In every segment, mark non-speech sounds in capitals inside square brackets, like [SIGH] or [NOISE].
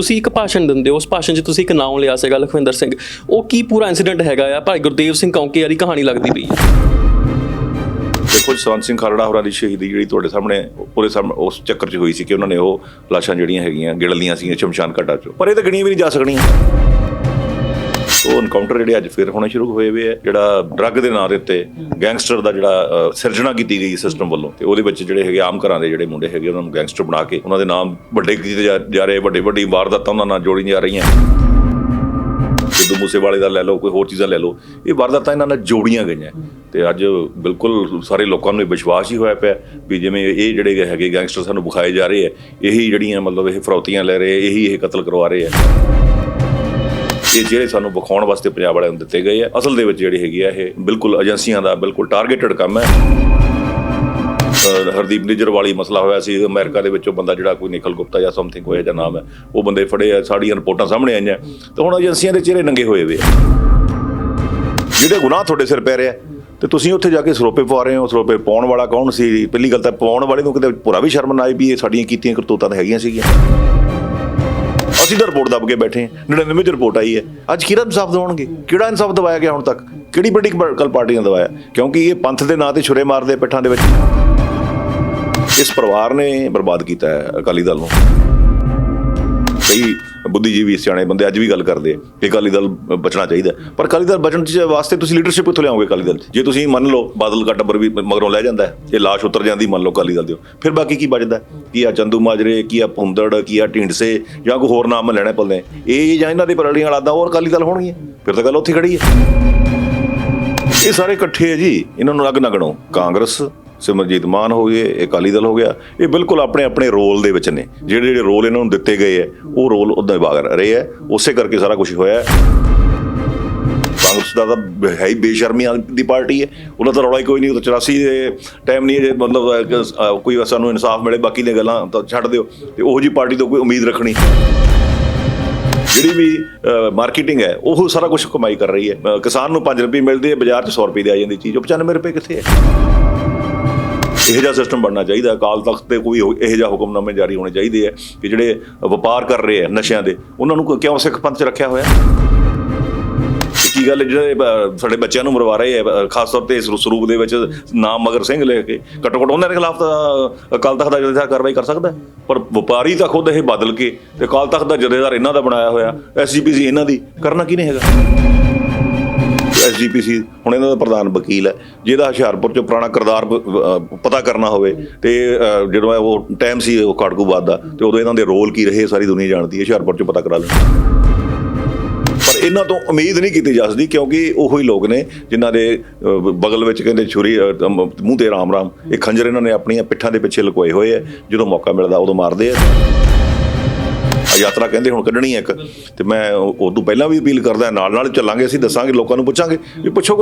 ਤੁਸੀਂ ਇੱਕ ਭਾਸ਼ਣ ਦਿੰਦੇ ਹੋ, ਉਸ ਭਾਸ਼ਣ 'ਚ ਤੁਸੀਂ ਇੱਕ ਨਾਮ ਲਿਆ ਸੀਗਾ, ਲਖਵਿੰਦਰ ਸਿੰਘ। ਉਹ ਕੀ ਪੂਰਾ ਇਨਸੀਡੈਂਟ ਹੈਗਾ ਆ? ਭਾਈ ਗੁਰਦੇਵ ਸਿੰਘ ਕੌਂਕੇ ਵਾਲੀ ਕਹਾਣੀ ਲੱਗਦੀ ਪਈ ਹੈ ਦੇਖੋ, ਜਸਵੰਤ ਸਿੰਘ ਖਾਲੜਾ ਹੋਰਾਂ ਦੀ ਸ਼ਹੀਦੀ ਜਿਹੜੀ ਤੁਹਾਡੇ ਸਾਹਮਣੇ ਪੂਰੇ ਸਾਹਮਣੇ ਉਸ ਚੱਕਰ 'ਚ ਹੋਈ ਸੀ ਕਿ ਉਹਨਾਂ ਨੇ ਉਹ ਲਾਸ਼ਾਂ ਜਿਹੜੀਆਂ ਹੈਗੀਆਂ ਗਿਣਲੀਆਂ ਸੀਗੀਆਂ, ਸ਼ਮਸ਼ਾਨ ਘਾਟਾ ਚ। ਪਰ ਇਹ ਤਾਂ ਗਣੀਆਂ ਵੀ ਨਹੀਂ ਜਾ ਸਕਣੀਆਂ। ਉਹ ਐਨਕਾਊਂਟਰ ਜਿਹੜੇ ਅੱਜ ਫਿਰ ਹੋਣੇ ਸ਼ੁਰੂ ਹੋਏ ਹੋਏ ਆ, ਜਿਹੜਾ ਡਰੱਗ ਦੇ ਨਾਂ ਦੇ ਉੱਤੇ ਗੈਂਗਸਟਰ ਦਾ ਜਿਹੜਾ ਸਿਰਜਣਾ ਕੀਤੀ ਗਈ ਸਿਸਟਮ ਵੱਲੋਂ ਤੇ ਉਹਦੇ ਵਿੱਚ ਜਿਹੜੇ ਹੈਗੇ ਆਮ ਘਰਾਂ ਦੇ ਜਿਹੜੇ ਮੁੰਡੇ ਹੈਗੇ ਉਹਨਾਂ ਨੂੰ ਗੈਂਗਸਟਰ ਬਣਾ ਕੇ ਉਹਨਾਂ ਦੇ ਨਾਮ ਵੱਡੇ ਕੀਤੇ ਜਾ- ਜਾ ਰਹੇ ਵੱਡੇ, ਵੱਡੀ ਵਾਰਦਾਤਾਂ ਉਹਨਾਂ ਨਾਲ ਜੋੜੀਆਂ ਜਾ ਰਹੀਆਂ। ਸਿੱਧੂ ਮੂਸੇਵਾਲੇ ਦਾ ਲੈ ਲਓ, ਕੋਈ ਹੋਰ ਚੀਜ਼ਾਂ ਲੈ ਲਓ, ਇਹ ਵਾਰਦਾਤਾਂ ਇਹਨਾਂ ਨਾਲ ਜੋੜੀਆਂ ਗਈਆਂ। ਤੇ ਅੱਜ ਬਿਲਕੁਲ ਸਾਰੇ ਲੋਕਾਂ ਨੂੰ ਇਹ ਵਿਸ਼ਵਾਸ ਹੀ ਹੋਇਆ ਪਿਆ ਵੀ ਜਿਵੇਂ ਇਹ ਜਿਹੜੇ ਹੈਗੇ ਗੈਂਗਸਟਰ ਸਾਨੂੰ ਵਿਖਾਏ ਜਾ ਰਹੇ ਆ, ਇਹੀ ਜਿਹੜੀਆਂ ਮਤਲਬ ਇਹ ਫਰੌਤੀਆਂ ਲੈ ਰਹੇ ਇਹੀ ਇਹ ਕਤਲ ਕਰਵਾ ਰਹੇ ਆ। ਇਹ ਜਿਹੜੇ ਸਾਨੂੰ ਵਿਖਾਉਣ ਵਾਸਤੇ ਪੰਜਾਬ ਵਾਲਿਆਂ ਨੂੰ ਦਿੱਤੇ ਗਏ ਆ, ਅਸਲ ਦੇ ਵਿੱਚ ਜਿਹੜੀ ਹੈਗੀ ਆ ਇਹ ਬਿਲਕੁਲ ਏਜੰਸੀਆਂ ਦਾ ਬਿਲਕੁਲ ਟਾਰਗੇਟਡ ਕੰਮ ਹੈ। ਹਰਦੀਪ ਨਿੱਜਰ ਵਾਲੀ ਮਸਲਾ ਹੋਇਆ ਸੀ, ਅਮਰੀਕਾ ਦੇ ਵਿੱਚੋਂ ਬੰਦਾ ਜਿਹੜਾ ਕੋਈ ਨਿਖਲ ਗੁਪਤਾ ਜਾਂ ਸਮਥਿੰਗ ਹੋਇਆ ਜਾਂ ਨਾਮ ਹੈ, ਉਹ ਬੰਦੇ ਫੜੇ ਆ, ਸਾਡੀਆਂ ਰਿਪੋਰਟਾਂ ਸਾਹਮਣੇ ਆਈਆਂ। ਤੇ ਹੁਣ ਏਜੰਸੀਆਂ ਦੇ ਚਿਹਰੇ ਨੰਗੇ ਹੋਏ ਵੇ ਆ। ਜਿਹੜੇ ਗੁਨਾਹ ਤੁਹਾਡੇ ਸਿਰ ਪੈ ਰਿਹਾ ਤੇ ਤੁਸੀਂ ਉੱਥੇ ਜਾ ਕੇ ਸਰੋਪੇ ਪਵਾ ਰਹੇ ਹੋ, ਸਰੋਪੇ ਪਾਉਣ ਵਾਲਾ ਕੌਣ ਸੀ? ਪਹਿਲੀ ਗੱਲ ਤਾਂ ਪਾਉਣ ਵਾਲੇ ਨੂੰ ਕਿਤੇ ਪੂਰਾ ਵੀ ਸ਼ਰਮ ਨਾ ਆਈ ਵੀ ਇਹ ਸਾਡੀਆਂ ਕੀਤੀਆਂ ਕਰਤੂਤਾਂ ਤਾਂ ਹੈਗੀਆਂ ਸੀਗੀਆਂ। ਅਸੀਂ ਤਾਂ ਰਿਪੋਰਟ ਦੱਬ ਕੇ ਬੈਠੇ ਹਾਂ। 99 ਚ ਰਿਪੋਰਟ ਆਈ ਹੈ। ਅੱਜ ਕਿਹੜਾ ਇਨਸਾਫ ਦਿਵਾਉਣਗੇ? ਕਿਹੜਾ ਇਨਸਾਫ ਦਵਾਇਆ ਗਿਆ ਹੁਣ ਤੱਕ? ਕਿਹੜੀ ਵੱਡੀ ਕਲ ਪਾਰਟੀਆਂ ਦਵਾਇਆ? ਕਿਉਂਕਿ ਇਹ ਪੰਥ ਦੇ ਨਾਂ ਤੇ ਛੁਰੇ ਮਾਰਦੇ ਪਿੱਠਾਂ ਦੇ ਵਿੱਚ। ਇਸ ਪਰਿਵਾਰ ਨੇ ਬਰਬਾਦ ਕੀਤਾ ਹੈ ਅਕਾਲੀ ਦਲ ਨੂੰ। ਕਈ ਬੁੱਧੀਜੀਵੀ ਸਿਆਣੇ ਬੰਦੇ ਅੱਜ ਵੀ ਗੱਲ ਕਰਦੇ ਆ ਕਿ ਅਕਾਲੀ ਦਲ ਬਚਣਾ ਚਾਹੀਦਾ। ਪਰ ਅਕਾਲੀ ਦਲ ਬਚਣ ਚ ਵਾਸਤੇ ਤੁਸੀਂ ਲੀਡਰਸ਼ਿਪ ਕਿੱਥੋਂ ਲਿਆਓਗੇ ਅਕਾਲੀ ਦਲ 'ਚ? ਜੇ ਤੁਸੀਂ ਮੰਨ ਲਓ ਬਾਦਲ ਦਾ ਟੱਬਰ ਵੀ ਮਗਰੋਂ ਲੈ ਜਾਂਦਾ ਇਹ ਲਾਸ਼ ਉਤਰ ਜਾਂਦੀ ਮੰਨ ਲਓ ਅਕਾਲੀ ਦਲ ਦਿਓ। ਫਿਰ ਬਾਕੀ ਕੀ ਬਚਦਾ? ਕੀ ਆ ਚੰਦੂ ਮਾਜਰੇ, ਕੀ ਆ ਭੁੰਦੜ, ਕੀ ਆ ਢੀਂਡਸੇ, ਜਾਂ ਕੋਈ ਹੋਰ ਨਾਮ ਲੈਣੇ ਪੱਲੇ ਇਹ ਜਾਂ ਇਹਨਾਂ ਦੀ ਪਰੜੀਆਂ ਲਾਦਾ ਹੋਰ ਅਕਾਲੀ ਦਲ ਹੋਣਗੀਆਂ। ਫਿਰ ਤਾਂ ਗੱਲ ਉੱਥੇ ਖੜੀ ਹੈ। ਇਹ ਸਾਰੇ ਇਕੱਠੇ ਹੈ ਜੀ, ਇਹਨਾਂ ਨੂੰ ਅਲੱਗ ਨਾ ਗਣੋ। ਕਾਂਗਰਸ ਸਿਮਰਜੀਤ ਮਾਨ ਹੋ ਗਏ ਅਕਾਲੀ ਦਲ ਹੋ ਗਿਆ। ਇਹ ਬਿਲਕੁਲ ਆਪਣੇ ਆਪਣੇ ਰੋਲ ਦੇ ਵਿੱਚ ਨੇ। ਜਿਹੜੇ ਜਿਹੜੇ ਰੋਲ ਇਹਨਾਂ ਨੂੰ ਦਿੱਤੇ ਗਏ ਹੈ, ਉਹ ਰੋਲ ਉਦਾਂ ਹੀ ਬਾਗ ਰਹੇ ਹੈ। ਉਸੇ ਕਰਕੇ ਸਾਰਾ ਕੁਝ ਹੋਇਆ ਕਾਂਗਰਸ ਦਾ ਤਾਂ ਹੈ ਹੀ ਬੇਸ਼ਰਮੀ ਦੀ ਪਾਰਟੀ ਹੈ। ਉਹਨਾਂ ਦਾ ਰੌਲਾ ਹੀ ਕੋਈ ਨਹੀਂ, ਉਹ ਤਾਂ 84 ਦੇ ਟਾਈਮ ਨਹੀਂ ਜੇ ਮਤਲਬ ਕੋਈ ਸਾਨੂੰ ਇਨਸਾਫ ਮਿਲੇ, ਬਾਕੀ ਦੀਆਂ ਗੱਲਾਂ ਤਾਂ ਛੱਡ ਦਿਓ। ਤੇ ਉਹੋ ਜੀ ਪਾਰਟੀ ਤੋਂ ਕੋਈ ਉਮੀਦ ਰੱਖਣੀ। ਜਿਹੜੀ ਵੀ ਮਾਰਕੀਟਿੰਗ ਹੈ, ਉਹ ਸਾਰਾ ਕੁਝ ਕਮਾਈ ਕਰ ਰਹੀ ਹੈ। ਕਿਸਾਨ ਨੂੰ 5 ਰੁਪਏ ਮਿਲਦੇ ਆ ਬਾਜ਼ਾਰ 'ਚ 100 ਰੁਪਏ ਦੀ ਆ ਜਾਂਦੀ ਚੀਜ਼। ਉਹ 95 ਰੁਪਏ ਕਿੱਥੇ ਹੈ? ਇਹੋ ਜਿਹਾ ਸਿਸਟਮ ਬਣਨਾ ਚਾਹੀਦਾ। ਅਕਾਲ ਤਖਤ ਤੇ ਕੋਈ ਇਹੋ ਜਿਹਾ ਹੁਕਮਨਾਮੇ ਜਾਰੀ ਹੋਣੇ ਚਾਹੀਦੇ ਆ ਕਿ ਜਿਹੜੇ ਵਪਾਰ ਕਰ ਰਹੇ ਆ ਨਸ਼ਿਆਂ ਦੇ, ਉਹਨਾਂ ਨੂੰ ਕਿਉਂ ਸਿੱਖ ਪੰਥ 'ਚ ਰੱਖਿਆ ਹੋਇਆ? ਕੀ ਗੱਲ ਹੈ ਜਿਹੜੇ ਸਾਡੇ ਬੱਚਿਆਂ ਨੂੰ ਮਰਵਾ ਰਹੇ ਆ ਖਾਸ ਤੌਰ ਤੇ ਇਸ ਸਰੂਪ ਦੇ ਵਿੱਚ ਨਾਮ ਮਗਰ ਸਿੰਘ ਲੈ ਕੇ। ਘੱਟੋ ਘੱਟ ਉਹਨਾਂ ਦੇ ਖਿਲਾਫ ਤਾਂ ਅਕਾਲ ਤਖਤ ਦਾ ਜਥੇਦਾਰ ਕਾਰਵਾਈ ਕਰ ਸਕਦਾ ਪਰ ਵਪਾਰੀ ਤਾਂ ਖੁਦ ਇਹ ਬਦਲ ਕੇ ਤੇ ਅਕਾਲ ਤਖਤ ਦਾ ਜਥੇਦਾਰ ਇਹਨਾਂ ਦਾ ਬਣਾਇਆ ਹੋਇਆ ਐਸਜੀਪੀਸੀ ਇਹਨਾਂ ਦੀ। ਕਰਨਾ ਕੀ ਨਹੀਂ ਹੈਗਾ? ਐਸਜੀਪੀਸੀ ਹੁਣ ਇਹਨਾਂ ਦਾ ਪ੍ਰਧਾਨ ਵਕੀਲ ਹੈ। ਜਿਹਦਾ ਹੁਸ਼ਿਆਰਪੁਰ ਚੋਂ ਪੁਰਾਣਾ ਕਿਰਦਾਰ ਪਤਾ ਕਰਨਾ ਹੋਵੇ ਤੇ ਜਦੋਂ ਉਹ ਟਾਈਮ ਸੀ, ਉਹ ਕਾੜਕੂਬਾਦ ਦਾ, ਤੇ ਉਦੋਂ ਇਹਨਾਂ ਦੇ ਰੋਲ ਕੀ ਰਹੇ ਸਾਰੀ ਦੁਨੀਆ ਜਾਣਦੀ ਹੈ। ਹੁਸ਼ਿਆਰਪੁਰ ਚੋਂ ਪਤਾ ਕਰਾ ਲੈਣਾ। ਪਰ ਇਹਨਾਂ ਤੋਂ ਉਮੀਦ ਨਹੀਂ ਕੀਤੀ ਜਾ ਸਕਦੀ, ਕਿਉਂਕਿ ਉਹੋ ਹੀ ਲੋਕ ਨੇ ਜਿਨ੍ਹਾਂ ਦੇ ਬਗਲ ਵਿੱਚ ਕਹਿੰਦੇ ਛੁਰੀ ਮੂੰਹ ਤੇ ਰਾਮ ਰਾਮ ਇਹ ਖੰਜਰ ਇਹਨਾਂ ਨੇ ਆਪਣੀਆਂ ਪਿੱਠਾਂ ਦੇ ਪਿੱਛੇ ਲੁਕੋਏ ਹੋਏ ਆ ਜਦੋਂ ਮੌਕਾ ਮਿਲਦਾ, ਉਦੋਂ ਮਾਰਦੇ ਆ ਯਾਤਰਾ ਕਹਿੰਦੇ ਹੁਣ ਕੱਢਣੀ ਹੈ ਇੱਕ। ਤੇ ਮੈਂ ਉਹ ਤੋਂ ਪਹਿਲਾਂ ਵੀ ਅਪੀਲ ਕਰਦਾ ਨਾਲ ਨਾਲ ਚੱਲਾਂਗੇ ਅਸੀਂ ਦੱਸਾਂਗੇ ਲੋਕਾਂ ਨੂੰ ਪੁੱਛਾਂਗੇ ਵੀ ਪੁੱਛੋ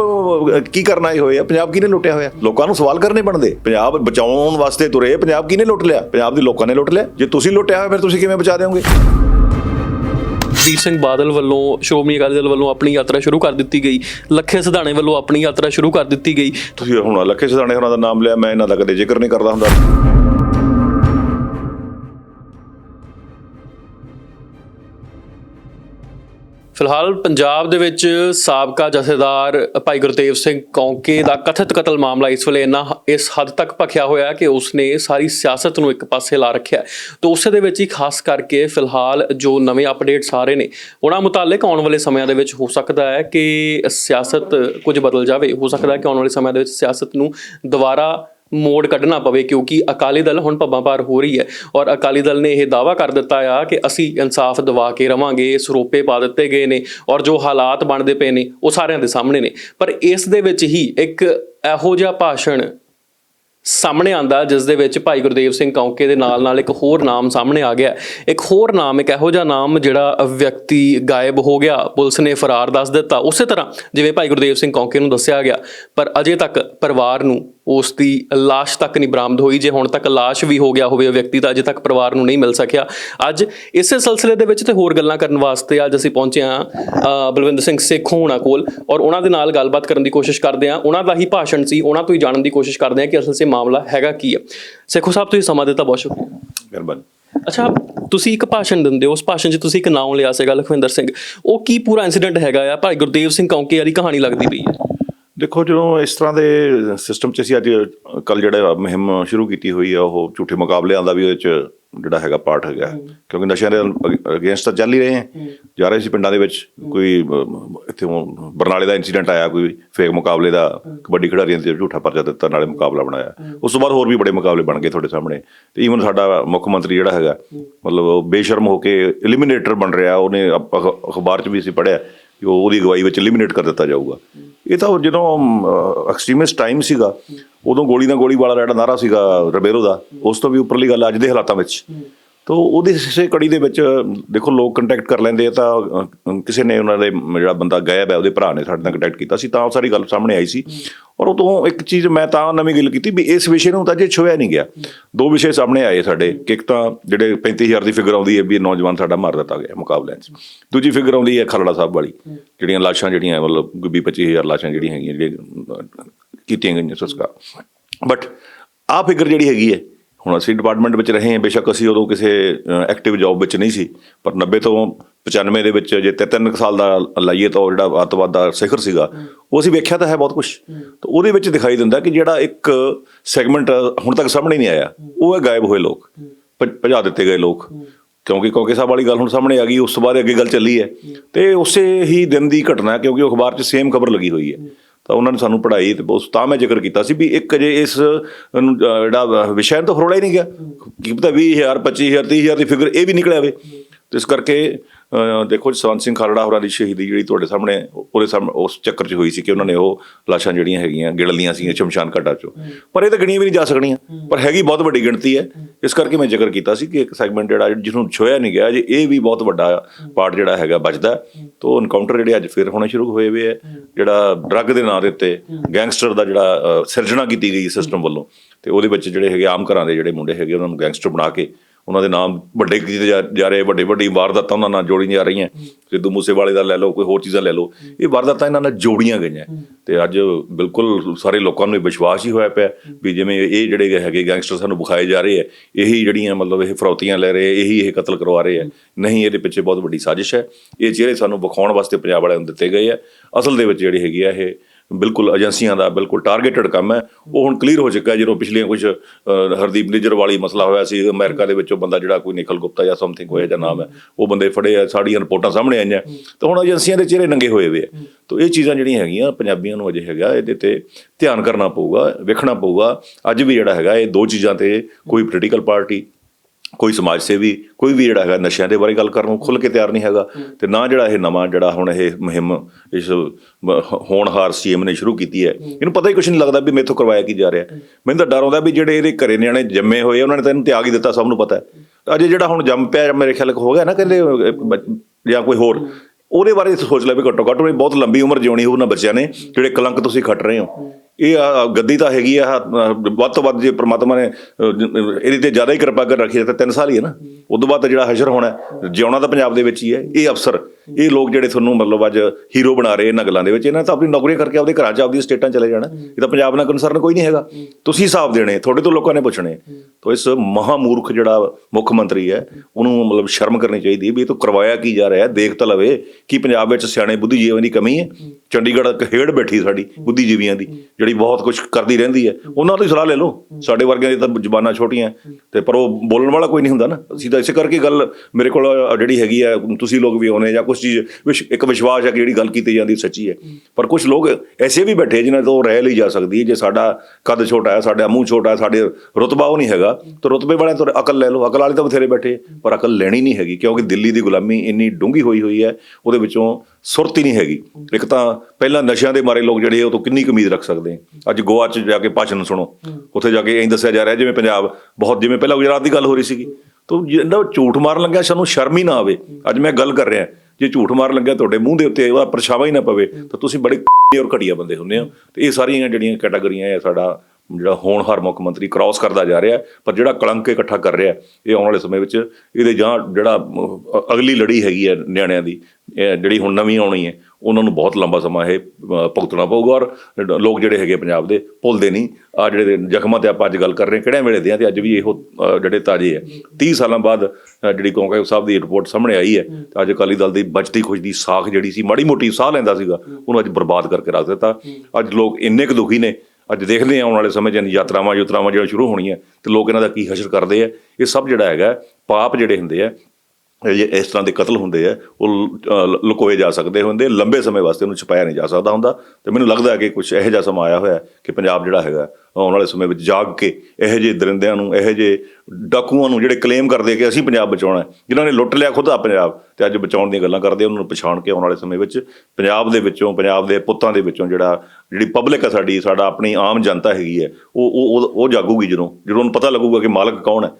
ਕੀ ਕਰਨ ਆਏ ਹੋਏ ਆ ਪੰਜਾਬ ਕਿਹਨੇ ਲੁੱਟਿਆ ਹੋਇਆ? ਲੋਕਾਂ ਨੂੰ ਸਵਾਲ ਕਰਨੇ ਬਣਦੇ। ਪੰਜਾਬ ਬਚਾਉਣ ਵਾਸਤੇ ਤੁਰੇ ਪੰਜਾਬ ਕਿਹਨੇ ਲੁੱਟ ਲਿਆ? ਪੰਜਾਬ ਦੇ ਲੋਕਾਂ ਨੇ ਲੁੱਟ ਲਿਆ। ਜੇ ਤੁਸੀਂ ਲੁੱਟਿਆ ਹੋਇਆ ਫਿਰ ਤੁਸੀਂ ਕਿਵੇਂ ਬਚਾ ਦਿਓਗੇ? ਵੀਰ ਸਿੰਘ ਬਾਦਲ ਵੱਲੋਂ ਸ਼੍ਰੋਮਣੀ ਅਕਾਲੀ ਦਲ ਵੱਲੋਂ ਆਪਣੀ ਯਾਤਰਾ ਸ਼ੁਰੂ ਕਰ ਦਿੱਤੀ ਗਈ। ਲੱਖੇ ਸਿਧਾਣੇ ਵੱਲੋਂ ਆਪਣੀ ਯਾਤਰਾ ਸ਼ੁਰੂ ਕਰ ਦਿੱਤੀ ਗਈ। ਤੁਸੀਂ ਹੁਣ ਲੱਖੇ ਸਿਧਾਣੇ ਹੋਰਾਂ ਦਾ ਨਾਮ ਲਿਆ ਮੈਂ ਇਹਨਾਂ ਦਾ ਕਦੇ ਜ਼ਿਕਰ ਨਹੀਂ ਕਰਦਾ ਹੁੰਦਾ। ਫਿਲਹਾਲ ਪੰਜਾਬ ਦੇ ਵਿੱਚ ਸਾਬਕਾ ਜਥੇਦਾਰ ਭਾਈ ਗੁਰਦੇਵ ਸਿੰਘ ਕੌਂਕੇ ਦਾ ਕਥਿਤ ਕਤਲ ਮਾਮਲਾ ਇਸ ਵੇਲੇ ਇੰਨਾ ਇਸ ਹੱਦ ਤੱਕ ਭਖਿਆ ਹੋਇਆ ਹੈ ਕਿ ਉਸਨੇ ਸਾਰੀ ਸਿਆਸਤ ਨੂੰ ਇੱਕ ਪਾਸੇ ਲਾ ਰੱਖਿਆ ਹੈ। ਤੇ ਉਸੇ ਦੇ ਵਿੱਚ ਹੀ ਖਾਸ ਕਰਕੇ ਫਿਲਹਾਲ ਜੋ ਨਵੇਂ ਅਪਡੇਟਸ ਆ ਰਹੇ ਨੇ, ਉਹਨਾਂ ਮੁਤਾਲਕ ਆਉਣ ਵਾਲੇ ਸਮਿਆਂ ਦੇ ਵਿੱਚ ਹੋ ਸਕਦਾ ਹੈ ਕਿ ਸਿਆਸਤ ਕੁਝ ਬਦਲ ਜਾਵੇ ਹੋ ਸਕਦਾ ਹੈ ਕਿ ਆਉਣ ਵਾਲੇ ਸਮਿਆਂ ਦੇ ਵਿੱਚ ਸਿਆਸਤ ਨੂੰ ਦੁਬਾਰਾ ਮੋੜ ਕੱਢਣਾ ਪਵੇ ਕਿਉਂਕਿ ਅਕਾਲੀ ਦਲ ਹੁਣ ਪੱਬਾਂ ਪਾਰ ਹੋ ਰਹੀ ਹੈ ਔਰ ਅਕਾਲੀ ਦਲ ਨੇ ਇਹ ਦਾਵਾ ਕਰ ਦਿੱਤਾ ਆ ਕਿ ਅਸੀਂ ਇਨਸਾਫ ਦਿਵਾ ਕੇ ਰਵਾਂਗੇ ਸਰੋਪੇ ਪਾ ਦਿੱਤੇ ਗਏ ਨੇ ਔਰ ਜੋ ਹਾਲਾਤ ਬਣਦੇ ਪਏ ਨੇ ਉਹ ਸਾਰਿਆਂ ਦੇ ਸਾਹਮਣੇ ਨੇ। ਪਰ ਇਸ ਦੇ ਵਿੱਚ ਹੀ ਇੱਕ ਇਹੋ ਜਿਹਾ ਭਾਸ਼ਣ ਸਾਹਮਣੇ ਆਂਦਾ ਜਿਸ ਦੇ ਵਿੱਚ ਭਾਈ ਗੁਰਦੇਵ ਸਿੰਘ ਕੌਂਕੇ ਦੇ ਨਾਲ ਨਾਲ ਇੱਕ ਹੋਰ ਨਾਮ ਸਾਹਮਣੇ ਆ ਗਿਆ। ਇੱਕ ਹੋਰ ਨਾਮ, ਇੱਕ ਇਹੋ ਜਿਹਾ ਨਾਮ ਜਿਹੜਾ ਵਿਅਕਤੀ ਗਾਇਬ ਹੋ ਗਿਆ, ਪੁਲਿਸ ਨੇ ਫਰਾਰ ਦੱਸ ਦਿੱਤਾ। ਉਸੇ ਤਰ੍ਹਾਂ ਜਿਵੇਂ ਭਾਈ ਗੁਰਦੇਵ ਸਿੰਘ ਕੌਂਕੇ ਨੂੰ ਦੱਸਿਆ ਗਿਆ, ਪਰ ਅਜੇ ਤੱਕ ਪਰਿਵਾਰ ਨੂੰ ਉਸ ਦੀ ਲਾਸ਼ ਤੱਕ ਨਹੀਂ ਬਰਾਮਦ ਹੋਈ ਜੇ ਹੁਣ ਤੱਕ ਲਾਸ਼ ਵੀ ਹੋ ਗਿਆ ਹੋਵੇ ਉਹ ਵਿਅਕਤੀ ਤਾਂ ਅਜੇ ਤੱਕ ਪਰਿਵਾਰ ਨੂੰ ਨਹੀਂ ਮਿਲ ਸਕਿਆ। ਅੱਜ ਇਸੇ ਸਿਲਸਿਲੇ ਦੇ ਵਿੱਚ ਤੇ ਹੋਰ ਗੱਲਾਂ ਕਰਨ ਵਾਸਤੇ ਅੱਜ ਅਸੀਂ ਪਹੁੰਚੇ ਹਾਂ ਬਲਵਿੰਦਰ ਸਿੰਘ ਸੇਖੋਂ ਹੋਣਾ ਕੋਲ ਔਰ ਉਹਨਾਂ ਦੇ ਨਾਲ ਗੱਲਬਾਤ ਕਰਨ ਦੀ ਕੋਸ਼ਿਸ਼ ਕਰਦੇ ਹਾਂ। ਉਹਨਾਂ ਦਾ ਹੀ ਭਾਸ਼ਣ ਸੀ ਉਹਨਾਂ ਤੋਂ ਹੀ ਜਾਣਨ ਦੀ ਕੋਸ਼ਿਸ਼ ਕਰਦੇ ਹਾਂ ਕਿ ਅਸਲ 'ਚ ਮਾਮਲਾ ਹੈਗਾ ਕੀ ਹੈ। ਸੇਖੋ ਸਾਹਿਬ ਤੁਸੀਂ ਸਮਾਂ ਦਿੱਤਾ ਬਹੁਤ ਸ਼ੁਕਰੀਆ। ਮਿਹਰਬਾਨੀ। ਅੱਛਾ ਤੁਸੀਂ ਇੱਕ ਭਾਸ਼ਣ ਦਿੰਦੇ ਹੋ ਉਸ ਭਾਸ਼ਣ 'ਚ ਤੁਸੀਂ ਇੱਕ ਨਾਮ ਲਿਆ ਸੀਗਾ ਲਖਵਿੰਦਰ ਸਿੰਘ। ਉਹ ਕੀ ਪੂਰਾ ਇਨਸੀਡੈਂਟ ਹੈਗਾ ਆ? ਭਾਈ ਗੁਰਦੇਵ ਸਿੰਘ ਕੌਂਕੇ ਵਾਲੀ ਕਹਾਣੀ ਲੱਗਦੀ ਪਈ ਹੈ। ਦੇਖੋ ਜਦੋਂ ਇਸ ਤਰ੍ਹਾਂ ਦੇ ਸਿਸਟਮ 'ਚ ਅਸੀਂ ਅੱਜ ਕੱਲ ਜਿਹੜਾ ਮੁਹਿੰਮ ਸ਼ੁਰੂ ਕੀਤੀ ਹੋਈ ਆ ਉਹ ਝੂਠੇ ਮੁਕਾਬਲਿਆਂ ਦਾ ਵੀ ਉਹਦੇ 'ਚ ਜਿਹੜਾ ਹੈਗਾ ਪਾਰਟ ਹੈਗਾ। ਕਿਉਂਕਿ ਨਸ਼ਿਆਂ ਦੇ ਅਗੇਂਸਟ ਤਾਂ ਚੱਲ ਹੀ ਰਹੇ ਹੈ। ਜਾ ਰਹੇ ਸੀ ਪਿੰਡਾਂ ਦੇ ਵਿੱਚ ਕੋਈ ਇੱਥੇ ਬਰਨਾਲੇ ਦਾ ਇਨਸੀਡੈਂਟ ਆਇਆ ਕੋਈ ਫੇਕ ਮੁਕਾਬਲੇ ਦਾ ਕਬੱਡੀ ਖਿਡਾਰੀਆਂ ਤੇ ਝੂਠਾ ਪਰਚਾ ਦਿੱਤਾ ਨਾਲੇ ਮੁਕਾਬਲਾ ਬਣਾਇਆ। ਉਸ ਤੋਂ ਬਾਅਦ ਹੋਰ ਵੀ ਬੜੇ ਮੁਕਾਬਲੇ ਬਣ ਗਏ ਤੁਹਾਡੇ ਸਾਹਮਣੇ। ਤੇ ਈਵਨ ਸਾਡਾ ਮੁੱਖ ਮੰਤਰੀ ਜਿਹੜਾ ਹੈਗਾ ਮਤਲਬ ਉਹ ਬੇਸ਼ਰਮ ਹੋ ਕੇ ਐਲੀਮੀਨੇਟਰ ਬਣ ਰਿਹਾ ਉਹਨੇ ਅਖਬਾਰ 'ਚ ਵੀ ਅਸੀਂ ਪੜ੍ਹਿਆ। ਉਹਦੀ ਅਗਵਾਈ ਵਿੱਚ ਐਲੀਮੀਨੇਟ ਕਰ ਦਿੱਤਾ ਜਾਊਗਾ। ਇਹ ਤਾਂ ਜਦੋਂ ਐਕਸਟ੍ਰੀਮਿਸਟ ਟਾਈਮ ਸੀਗਾ, ਉਦੋਂ ਗੋਲੀ ਨਾਲ ਗੋਲੀ ਵਾਲਾ ਜਿਹੜਾ ਨਾਰਾ ਸੀਗਾ ਰਬੇਰੋ ਦਾ, ਉਸ ਤੋਂ ਵੀ ਉੱਪਰਲੀ ਗੱਲ ਅੱਜ ਦੇ ਹਾਲਾਤਾਂ ਵਿੱਚ। ਤਾਂ ਉਹਦੀ ਇਸੇ ਕੜੀ ਦੇ ਵਿੱਚ, ਦੇਖੋ ਲੋਕ ਕੰਟੈਕਟ ਕਰ ਲੈਂਦੇ ਆ ਤਾਂ ਕਿਸੇ ਨੇ ਉਹਨਾਂ ਦੇ ਜਿਹੜਾ ਬੰਦਾ ਗਾਇਬ ਹੈ, ਉਹਦੇ ਭਰਾ ਨੇ ਸਾਡੇ ਨਾਲ ਕੰਟੈਕਟ ਕੀਤਾ ਸੀ, ਤਾਂ ਉਹ ਸਾਰੀ ਗੱਲ ਸਾਹਮਣੇ ਆਈ ਸੀ। ਔਰ ਉਹ ਤੋਂ ਇੱਕ ਚੀਜ਼ ਮੈਂ ਤਾਂ ਨਵੀਂ ਗੱਲ ਕੀਤੀ ਵੀ ਇਸ ਵਿਸ਼ੇ ਨੂੰ ਤਾਂ ਜੇ ਛੁਇਆ ਨਹੀਂ ਗਿਆ। ਦੋ ਵਿਸ਼ੇ ਸਾਹਮਣੇ ਆਏ ਸਾਡੇ, ਕਿ ਇੱਕ ਤਾਂ ਜਿਹੜੇ 35000 ਦੀ ਫਿਗਰ ਆਉਂਦੀ ਹੈ ਵੀ ਇਹ ਨੌਜਵਾਨ ਸਾਡਾ ਮਾਰ ਦਿੱਤਾ ਗਿਆ ਮੁਕਾਬਲਿਆਂ 'ਚ। ਦੂਜੀ ਫਿਗਰ ਆਉਂਦੀ ਹੈ ਖਰੜਾ ਸਾਹਿਬ ਵਾਲੀ, ਜਿਹੜੀਆਂ ਲਾਸ਼ਾਂ ਜਿਹੜੀਆਂ, ਮਤਲਬ 20 25000 ਲਾਸ਼ਾਂ ਜਿਹੜੀਆਂ ਹੈਗੀਆਂ, ਜਿਹੜੀਆਂ ਕੀਤੀਆਂ ਗਈਆਂ ਸੰਸਕਾਰ। ਬਟ ਆਹ ਫਿਗਰ ਜਿਹੜੀ ਹੈਗੀ ਹੈ ਹੁਣ ਅਸੀਂ ਡਿਪਾਰਟਮੈਂਟ ਵਿੱਚ ਰਹੇ ਹਾਂ ਬੇਸ਼ੱਕ ਅਸੀਂ ਉਦੋਂ ਕਿਸੇ ਐਕਟਿਵ ਜੌਬ ਵਿੱਚ ਨਹੀਂ ਸੀ ਪਰ 90 ਤੋਂ 95 ਦੇ ਵਿੱਚ ਜੇ ਤੇ ਤਿੰਨ ਕੁ ਸਾਲ ਦਾ ਲਾਈਏ ਤਾਂ ਉਹ ਜਿਹੜਾ ਅੱਤਵਾਦ ਦਾ ਸਿਖਰ ਸੀਗਾ ਉਹ ਅਸੀਂ ਵੇਖਿਆ ਤਾਂ ਹੈ ਬਹੁਤ ਕੁਝ ਤਾਂ ਉਹਦੇ ਵਿੱਚ ਦਿਖਾਈ ਦਿੰਦਾ ਕਿ ਜਿਹੜਾ ਇੱਕ ਸੈਗਮੈਂਟ ਹੁਣ ਤੱਕ ਸਾਹਮਣੇ ਨਹੀਂ ਆਇਆ ਉਹ ਹੈ ਗਾਇਬ ਹੋਏ ਲੋਕ ਭਜ- ਦਿੱਤੇ ਗਏ ਲੋਕ। ਕਿਉਂਕਿ ਕੌਂਕੇ ਸਾਹਿਬ ਵਾਲੀ ਗੱਲ ਹੁਣ ਸਾਹਮਣੇ ਆ ਗਈ ਉਸ ਤੋਂ ਬਾਅਦ ਅੱਗੇ ਗੱਲ ਚੱਲੀ ਹੈ। ਤੇ ਉਸੇ ਹੀ ਦਿਨ ਦੀ ਘਟਨਾ ਕਿਉਂਕਿ ਅਖਬਾਰ 'ਚ ਸੇਮ ਖਬਰ ਲੱਗੀ ਹੋਈ ਹੈ। ਤਾਂ ਉਹਨਾਂ ਨੇ ਸਾਨੂੰ ਪੜ੍ਹਾਈ ਤੇ ਉਸ ਤਾਂ ਮੈਂ ਜ਼ਿਕਰ ਕੀਤਾ ਸੀ ਵੀ ਇੱਕ ਅਜੇ ਇਸ ਨੂੰ, ਜਿਹੜਾ ਵਿਸ਼ਾ ਨੂੰ ਤਾਂ ਫਰੋੜਾ ਹੀ ਨਹੀਂ ਗਿਆ। ਕੀ ਪਤਾ 20000 25000 30000 ਦੀ ਫਿਗਰ ਇਹ ਵੀ ਨਿਕਲਿਆ ਵੇ ਇਸ ਕਰਕੇ ਦੇਖੋ ਜਸਵੰਤ ਸਿੰਘ ਖਾਲੜਾ ਹੋਰਾਂ ਦੀ ਸ਼ਹੀਦੀ ਜਿਹੜੀ ਤੁਹਾਡੇ ਸਾਹਮਣੇ ਉਹਦੇ ਸਾਹਮਣੇ ਉਸ ਚੱਕਰ 'ਚ ਹੋਈ ਸੀ ਕਿ ਉਹਨਾਂ ਨੇ ਉਹ ਲਾਸ਼ਾਂ ਜਿਹੜੀਆਂ ਹੈਗੀਆਂ ਗਿਣ ਲੀਆਂ ਸੀਗੀਆਂ ਸ਼ਮਸ਼ਾਨ ਘਾਟਾਂ 'ਚੋਂ। ਪਰ ਇਹ ਤਾਂ ਗਿਣੀਆਂ ਵੀ ਨਹੀਂ ਜਾ ਸਕਣੀਆਂ। ਪਰ ਹੈਗੀ ਬਹੁਤ ਵੱਡੀ ਗਿਣਤੀ ਹੈ। ਇਸ ਕਰਕੇ ਮੈਂ ਜ਼ਿਕਰ ਕੀਤਾ ਸੀ ਕਿ ਇੱਕ ਸੈਗਮੈਂਟ ਜਿਹੜਾ ਜਿਹਨੂੰ ਛੋਇਆ ਨਹੀਂ ਗਿਆ ਜੇ ਇਹ ਵੀ ਬਹੁਤ ਵੱਡਾ ਪਾਰਟ ਜਿਹੜਾ ਹੈਗਾ ਬਚਦਾ ਤੋਂ ਐਨਕਾਊਂਟਰ ਜਿਹੜੇ ਅੱਜ ਫਿਰ ਹੋਣੇ ਸ਼ੁਰੂ ਹੋਏ ਹੋਏ ਹੈ। ਜਿਹੜਾ ਡਰੱਗ ਦੇ ਨਾਂ ਦੇ ਉੱਤੇ ਗੈਂਗਸਟਰ ਦਾ ਜਿਹੜਾ ਸਿਰਜਣਾ ਕੀਤੀ ਗਈ ਸਿਸਟਮ ਵੱਲੋਂ ਤੇ ਉਹਦੇ ਵਿੱਚ ਜਿਹੜੇ ਹੈਗੇ ਆਮ ਘਰਾਂ ਦੇ ਜਿਹੜੇ ਮੁੰਡੇ ਹੈਗੇ ਉਹਨਾਂ ਨੂੰ ਗੈਂਗਸਟਰ ਬਣਾ ਕੇ ਉਹਨਾਂ ਦੇ ਨਾਮ ਵੱਡੇ ਕੀਤੇ ਜਾ- ਜਾ ਰਹੇ ਵੱਡੇ ਵੱਡੀ ਵਾਰਦਾਤਾਂ ਉਹਨਾਂ ਨਾਲ ਜੋੜੀਆਂ ਜਾ ਰਹੀਆਂ। ਸਿੱਧੂ ਮੂਸੇਵਾਲੇ ਦਾ ਲੈ ਲਓ ਕੋਈ ਹੋਰ ਚੀਜ਼ਾਂ ਲੈ ਲਓ। ਇਹ ਵਾਰਦਾਤਾਂ ਇਹਨਾਂ ਨਾਲ ਜੋੜੀਆਂ ਗਈਆਂ। ਤੇ ਅੱਜ ਬਿਲਕੁਲ ਸਾਰੇ ਲੋਕਾਂ ਨੂੰ ਇਹ ਵਿਸ਼ਵਾਸ ਹੀ ਹੋਇਆ ਪਿਆ ਵੀ ਜਿਵੇਂ ਇਹ ਜਿਹੜੇ ਹੈਗੇ ਗੈਂਗਸਟਰ ਸਾਨੂੰ ਵਿਖਾਏ ਜਾ ਰਹੇ ਹੈ ਇਹੀ ਜਿਹੜੀਆਂ ਮਤਲਬ ਇਹ ਫਰੌਤੀਆਂ ਲੈ ਰਹੇ ਇਹੀ ਇਹ ਕਤਲ ਕਰਵਾ ਰਹੇ ਹੈ। ਨਹੀਂ ਇਹਦੇ ਪਿੱਛੇ ਬਹੁਤ ਵੱਡੀ ਸਾਜ਼ਿਸ਼ ਹੈ। ਇਹ ਚਿਹਰੇ ਸਾਨੂੰ ਵਿਖਾਉਣ ਵਾਸਤੇ ਪੰਜਾਬ ਵਾਲਿਆਂ ਨੂੰ ਦਿੱਤੇ ਗਏ ਆ। ਅਸਲ ਦੇ ਵਿੱਚ ਜਿਹੜੀ ਹੈਗੀ ਆ ਇਹ ਬਿਲਕੁਲ ਏਜੰਸੀਆਂ ਦਾ ਬਿਲਕੁਲ ਟਾਰਗੇਟਡ ਕੰਮ ਹੈ। ਉਹ ਹੁਣ ਕਲੀਅਰ ਹੋ ਚੁੱਕਾ ਜਦੋਂ ਪਿਛਲੀਆਂ ਕੁਝ ਹਰਦੀਪ ਨਿੱਜਰ ਵਾਲੀ ਮਸਲਾ ਹੋਇਆ ਸੀ, ਅਮਰੀਕਾ ਦੇ ਵਿੱਚੋਂ ਬੰਦਾ ਜਿਹੜਾ ਕੋਈ ਨਿਖਲ ਗੁਪਤਾ ਜਾਂ ਸਮਥਿੰਗ ਹੋਇਆ ਜਾਂ ਨਾਮ ਹੈ, ਉਹ ਬੰਦੇ ਫੜੇ ਆ, ਸਾਡੀਆਂ ਰਿਪੋਰਟਾਂ ਸਾਹਮਣੇ ਆਈਆਂ। ਤਾਂ ਹੁਣ ਏਜੰਸੀਆਂ ਦੇ ਚਿਹਰੇ ਨੰਗੇ ਹੋਏ ਹੋਏ ਆ। ਤਾਂ ਇਹ ਚੀਜ਼ਾਂ ਜਿਹੜੀਆਂ ਹੈਗੀਆਂ, ਪੰਜਾਬੀਆਂ ਨੂੰ ਅਜੇ ਹੈਗਾ, ਇਹਦੇ ਤੇ ਧਿਆਨ ਕਰਨਾ ਪਊਗਾ, ਵੇਖਣਾ ਪਊਗਾ। ਅੱਜ ਵੀ ਜਿਹੜਾ ਹੈਗਾ, ਇਹ ਦੋ ਚੀਜ਼ਾਂ ਤੇ ਕੋਈ ਪੋਲੀਟੀਕਲ ਪਾਰਟੀ ਕੋਈ ਸਮਾਜ ਸੇਵੀ ਕੋਈ ਵੀ ਜਿਹੜਾ ਹੈਗਾ ਨਸ਼ਿਆਂ ਦੇ ਬਾਰੇ ਗੱਲ ਕਰਨ ਨੂੰ ਖੁੱਲ ਕੇ ਤਿਆਰ ਨਹੀਂ ਹੈਗਾ ਤੇ ਨਾ ਜਿਹੜਾ ਇਹ ਨਵਾਂ ਜਿਹੜਾ ਹੁਣ ਇਹ ਮੁਹਿੰਮ ਇਸ ਹੋਣਹਾਰ ਸੀਐਮ ਨੇ ਸ਼ੁਰੂ ਕੀਤੀ ਹੈ ਇਹਨੂੰ ਪਤਾ ਹੀ ਕੁਝ ਨਹੀਂ ਲੱਗਦਾ ਵੀ ਮੇਥੋਂ ਕਰਵਾਇਆ ਕੀ ਜਾ ਰਿਹਾ। ਮੈਨੂੰ ਤਾਂ ਡਰ ਆਉਂਦਾ ਵੀ ਜਿਹੜੇ ਇਹਦੇ ਘਰੇ ਨਿਆਣੇ ਜੰਮੇ ਹੋਏ ਉਹਨਾਂ ਨੇ ਤਾਂ ਇਹਨੂੰ ਤਿਆਗ ਹੀ ਦਿੱਤਾ ਸਭ ਨੂੰ ਪਤਾ ਹੈ। ਅਜੇ ਜਿਹੜਾ ਹੁਣ ਜੰਮ ਪਿਆ ਮੇਰੇ ਖਿਆਲ ਹੋ ਗਿਆ ਨਾ ਕਹਿੰਦੇ ਜਾਂ ਕੋਈ ਹੋਰ। ਉਹਦੇ ਬਾਰੇ ਸੋਚ ਲੈ ਵੀ ਘੱਟੋ ਘੱਟ ਬਹੁਤ ਲੰਬੀ ਉਮਰ ਜਿਉਣੀ ਹੋਊ ਨਾ ਬੱਚਿਆਂ ਨੇ ਜਿਹੜੇ ਕਲੰਕ ਤੁਸੀਂ ਖੱਟ ਰਹੇ ਹੋ। ਇਹ ਗੱਦੀ ਤਾਂ ਹੈਗੀ ਆ ਵੱਧ ਤੋਂ ਵੱਧ ਜੇ ਪ੍ਰਮਾਤਮਾ ਨੇ ਇਹਦੇ ਤੇ ਜ਼ਿਆਦਾ ਹੀ ਕਿਰਪਾ ਕਰ ਰੱਖੀ ਹੈ ਤਾਂ 3 ਸਾਲ ਹੀ ਹੈ ਨਾ। ਉਸ ਤੋਂ ਬਾਅਦ ਜਿਹੜਾ ਹਸ਼ਰ ਹੋਣਾ ਜਿਉਣਾ ਤਾਂ ਪੰਜਾਬ ਦੇ ਵਿੱਚ ਹੀ ਹੈ ਇਹ ਅਫਸਰ। ਇਹ ਲੋਕ ਜਿਹੜੇ ਤੁਹਾਨੂੰ ਮਤਲਬ ਅੱਜ ਹੀਰੋ ਬਣਾ ਰਹੇ ਇਹਨਾਂ ਗੱਲਾਂ ਦੇ ਵਿੱਚ ਇਹਨਾਂ ਤਾਂ ਆਪਣੀ ਨੌਕਰੀਆਂ ਕਰਕੇ ਆਪਦੇ ਘਰਾਂ 'ਚ ਆਪਦੀ ਸਟੇਟਾਂ ਚਲੇ ਜਾਣਾ। ਇਹ ਤਾਂ ਪੰਜਾਬ ਨਾਲ ਕੰਸਰਨ ਕੋਈ ਨਹੀਂ ਹੈਗਾ। ਤੁਸੀਂ ਹਿਸਾਬ ਦੇਣੇ ਤੁਹਾਡੇ ਤੋਂ ਲੋਕਾਂ ਨੇ ਪੁੱਛਣੇ। ਤਾਂ ਇਸ ਮਹਾਮੂਰਖ ਜਿਹੜਾ ਮੁੱਖ ਮੰਤਰੀ ਹੈ ਉਹਨੂੰ ਮਤਲਬ ਸ਼ਰਮ ਕਰਨੀ ਚਾਹੀਦੀ ਵੀ ਇਹ ਤੋਂ ਕਰਵਾਇਆ ਕੀ ਜਾ ਰਿਹਾ ਦੇਖ ਤਾਂ ਲਵੇ ਕਿ ਪੰਜਾਬ ਵਿੱਚ ਸਿਆਣੇ ਬੁੱਧੀਜੀਵੀਆਂ ਦੀ ਕਮੀ ਹੈ। ਚੰਡੀਗੜ੍ਹ ਇੱਕ ਹੇੜ ਬੈਠੀ ਸਾਡੀ ਬੁੱਧੀਜੀਵੀਆਂ ਦੀ ਜਿਹੜੀ ਬਹੁਤ ਕੁਝ ਕਰਦੀ ਰਹਿੰਦੀ ਹੈ। ਉਹਨਾਂ ਤੋਂ ਹੀ ਸਲਾਹ ਲੈ ਲਓ। ਸਾਡੇ ਵਰਗਿਆਂ ਦੀ ਤਾਂ ਜ਼ੁਬਾਨਾਂ ਛੋਟੀਆਂ ਤੇ ਪਰ ਉਹ ਬੋਲਣ ਵਾਲਾ ਕੋਈ ਨਹੀਂ ਹੁੰਦਾ ਨਾ। ਅਸੀਂ ਤਾਂ ਇਸੇ ਕਰਕੇ ਗੱਲ ਮੇਰੇ ਕੋਲ ਜਿਹੜੀ ਹੈਗੀ ਹੈ ਤੁਸੀਂ ਲੋਕ ਵੀ ਆਉਨੇ ਜਾਂ ਕੁਝ ਚੀਜ਼ ਵਿਸ਼- ਇੱਕ ਵਿਸ਼ਵਾਸ ਹੈ ਕਿ ਜਿਹੜੀ ਗੱਲ ਕੀਤੀ ਜਾਂਦੀ ਸੱਚੀ ਹੈ। ਪਰ ਕੁਝ ਲੋਕ ਐਸੇ ਵੀ ਬੈਠੇ ਜਿਨ੍ਹਾਂ ਤੋਂ ਰਹਿ ਲਈ ਜਾ ਸਕਦੀ ਹੈ, ਜੇ ਸਾਡਾ ਕੱਦ ਛੋਟਾ ਹੈ, ਸਾਡਾ ਮੂੰਹ ਛੋਟਾ ਹੈ, ਸਾਡੇ ਰੁਤਬਾ ਉਹ ਨਹੀਂ ਹੈਗਾ। ਤਾਂ ਰੁਤਬੇ ਵਾਲਿਆਂ ਤੋਂ ਅਕਲ ਲੈ ਲਓ। ਅਕਲ ਵਾਲੇ ਤਾਂ ਬਥੇਰੇ ਬੈਠੇ ਪਰ ਅਕਲ ਲੈਣੀ ਨਹੀਂ ਹੈਗੀ, ਕਿਉਂਕਿ ਦਿੱਲੀ ਦੀ ਗੁਲਾਮੀ ਇੰਨੀ ਡੂੰਗੀ ਹੋਈ ਹੋਈ ਹੈ, ਉਹਦੇ ਵਿੱਚੋਂ ਸੁਰਤ ਹੀ ਨਹੀਂ ਹੈਗੀ। ਇੱਕ ਤਾਂ ਪਹਿਲਾਂ ਨਸ਼ਿਆਂ ਦੇ ਮਾਰੇ ਲੋਕ ਜਿਹੜੇ ਉਹ ਤੋਂ ਕਿੰਨੀ ਕੁ ਉਮੀਦ ਰੱਖ ਸਕਦੇ ਅੱਜ ਗੋਆ 'ਚ ਜਾ ਕੇ ਭਾਸ਼ਣ ਸੁਣੋ। ਉੱਥੇ ਜਾ ਕੇ ਐਂ ਦੱਸਿਆ ਜਾ ਰਿਹਾ, ਜਿਵੇਂ ਪੰਜਾਬ ਬਹੁਤ, ਜਿਵੇਂ ਪਹਿਲਾਂ ਗੁਜਰਾਤ ਦੀ ਗੱਲ ਹੋ ਰਹੀ ਸੀਗੀ। ਤਾਂ ਜਿਹੜਾ ਝੂਠ ਮਾਰਨ ਲੱਗਿਆ, ਸਾਨੂੰ ਸ਼ਰਮ ਹੀ ਨਾ ਆਵੇ। ਅੱਜ ਮੈਂ ਗੱਲ ਕਰ ਰਿਹਾ ਜੇ ਝੂਠ ਮਾਰ ਲੱਗਿਆ ਤੁਹਾਡੇ ਮੂੰਹ ਦੇ ਉੱਤੇ ਉਹਦਾ ਪਰਛਾਵਾਂ ਹੀ ਨਾ ਪਵੇ, ਤਾਂ ਤੁਸੀਂ ਬੜੇ [LAUGHS] ਔਰ ਘਟੀਆ ਬੰਦੇ ਹੁੰਦੇ ਹੋ। ਤੇ ਇਹ ਸਾਰੀਆਂ ਜਿਹੜੀਆਂ ਕੈਟਾਗਰੀਆਂ ਇਹ ਸਾਡਾ ਜਿਹੜਾ ਹੋਣਹਾਰ ਮੁੱਖ ਮੰਤਰੀ ਕ੍ਰਾਸ ਕਰਦਾ ਜਾ ਰਿਹਾ ਹੈ। ਪਰ ਜਿਹੜਾ ਕਲੰਕ ਇਕੱਠਾ ਕਰ ਰਿਹਾ ਹੈ, ਇਹ ਆਉਣ ਵਾਲੇ ਸਮੇਂ ਵਿੱਚ ਇਹਦੇ ਜਾਂ ਜਿਹੜਾ ਅਗਲੀ ਲੜੀ ਹੈਗੀ ਹੈ ਨਿਆਣਿਆਂ ਦੀ ਜਿਹੜੀ ਹੁਣ ਨਵੀਂ ਆਉਣੀ ਹੈ ਉਹਨਾਂ ਨੂੰ ਬਹੁਤ ਲੰਬਾ ਸਮਾਂ ਇਹ ਭੁਗਤਣਾ ਪਊਗਾ ਔਰ ਲੋਕ ਜਿਹੜੇ ਹੈਗੇ ਪੰਜਾਬ ਦੇ ਭੁੱਲਦੇ ਨਹੀਂ। ਆ ਜਿਹੜੇ ਜ਼ਖਮਾਂ ਤੇ ਆਪਾਂ ਅੱਜ ਗੱਲ ਕਰ ਰਹੇ ਹਾਂ ਕਿਹੜੇ ਵੇਲੇ ਦੇ ਆ ਤੇ ਅੱਜ ਵੀ ਇਹੋ ਜਿਹੜੇ ਤਾਜ਼ੇ ਆ 30 ਸਾਲਾਂ ਬਾਅਦ ਜਿਹੜੀ ਕੌਂਕਾ ਸਾਹਿਬ ਦੀ ਰਿਪੋਰਟ ਸਾਹਮਣੇ ਆਈ ਹੈ ਤਾਂ ਅੱਜ ਅਕਾਲੀ ਦਲ ਦੀ ਬਚਦੀ ਖੁਸ਼ਦੀ ਸਾਖ ਜਿਹੜੀ ਸੀ ਮਾੜੀ ਮੋਟੀ ਸਾਹ ਲੈਂਦਾ ਸੀਗਾ ਉਹਨੂੰ ਅੱਜ ਬਰਬਾਦ ਕਰਕੇ ਰੱਖ ਦਿੱਤਾ। ਅੱਜ ਲੋਕ ਇੰਨੇ ਕੁ ਦੁਖੀ ਨੇ ਅੱਜ ਦੇਖਦੇ ਹਾਂ, ਆਉਣ ਵਾਲੇ ਸਮੇਂ 'ਚ ਯਾਤਰਾਵਾਂ ਯੁਤਰਾਵਾਂ ਜਿਹੜੀਆਂ ਸ਼ੁਰੂ ਹੋਣੀਆਂ, ਤੇ ਲੋਕ ਇਹਨਾਂ ਦਾ ਕੀ ਹਸ਼ਰ ਕਰਦੇ ਆ। ਇਹ ਸਭ ਜਿਹੜਾ ਹੈਗਾ, ਪਾਪ ਜਿਹੜੇ ਹੁੰਦੇ ਆ ਇਸ ਤਰ੍ਹਾਂ ਦੇ ਕਤਲ ਹੁੰਦੇ ਆ, ਉਹ ਲ- ਲੁਕੋਏ ਜਾ ਸਕਦੇ ਹੁੰਦੇ, ਲੰਬੇ ਸਮੇਂ ਵਾਸਤੇ ਉਹਨੂੰ ਛੁਪਾਇਆ ਨਹੀਂ ਜਾ ਸਕਦਾ ਹੁੰਦਾ। ਤੇ ਮੈਨੂੰ ਲੱਗਦਾ ਹੈ ਕਿ ਕੁਝ ਇਹੋ ਜਿਹਾ ਸਮਾਂ ਆਇਆ ਹੋਇਆ ਕਿ ਪੰਜਾਬ ਜਿਹੜਾ ਹੈਗਾ, ਆਉਣ ਵਾਲੇ ਸਮੇਂ ਵਿੱਚ ਜਾਗ ਕੇ ਇਹੋ ਜਿਹੇ ਦਰਿੰਦਿਆਂ ਨੂੰ, ਇਹੋ ਜਿਹੇ ਡਾਕੂਆਂ ਨੂੰ ਜਿਹੜੇ ਕਲੇਮ ਕਰਦੇ ਕਿ ਅਸੀਂ ਪੰਜਾਬ ਬਚਾਉਣਾ ਹੈ, ਜਿਨ੍ਹਾਂ ਨੇ ਲੁੱਟ ਲਿਆ ਖੁਦ ਆ ਪੰਜਾਬ, ਤੇ ਅੱਜ ਬਚਾਉਣ ਦੀਆਂ ਗੱਲਾਂ ਕਰਦੇ ਉਹਨਾਂ ਨੂੰ ਪਛਾਣ ਕੇ ਆਉਣ ਵਾਲੇ ਸਮੇਂ ਵਿੱਚ ਪੰਜਾਬ ਦੇ ਵਿੱਚੋਂ, ਪੰਜਾਬ ਦੇ ਪੁੱਤਾਂ ਦੇ ਵਿੱਚੋਂ ਜਿਹੜਾ, ਜਿਹੜੀ ਪਬਲਿਕ ਹੈ ਸਾਡੀ, ਸਾਡਾ ਆਪਣੀ ਆਮ ਜਨਤਾ ਹੈਗੀ ਹੈ, ਉਹ ਉਹ, ਉਹ- ਉਹ ਜਾਗੂਗੀ ਜਦੋਂ ਜਦੋਂ ਉਹਨੂੰ ਪਤਾ ਲੱਗੂਗਾ ਕਿ ਮਾਲਕ ਕੌਣ ਹੈ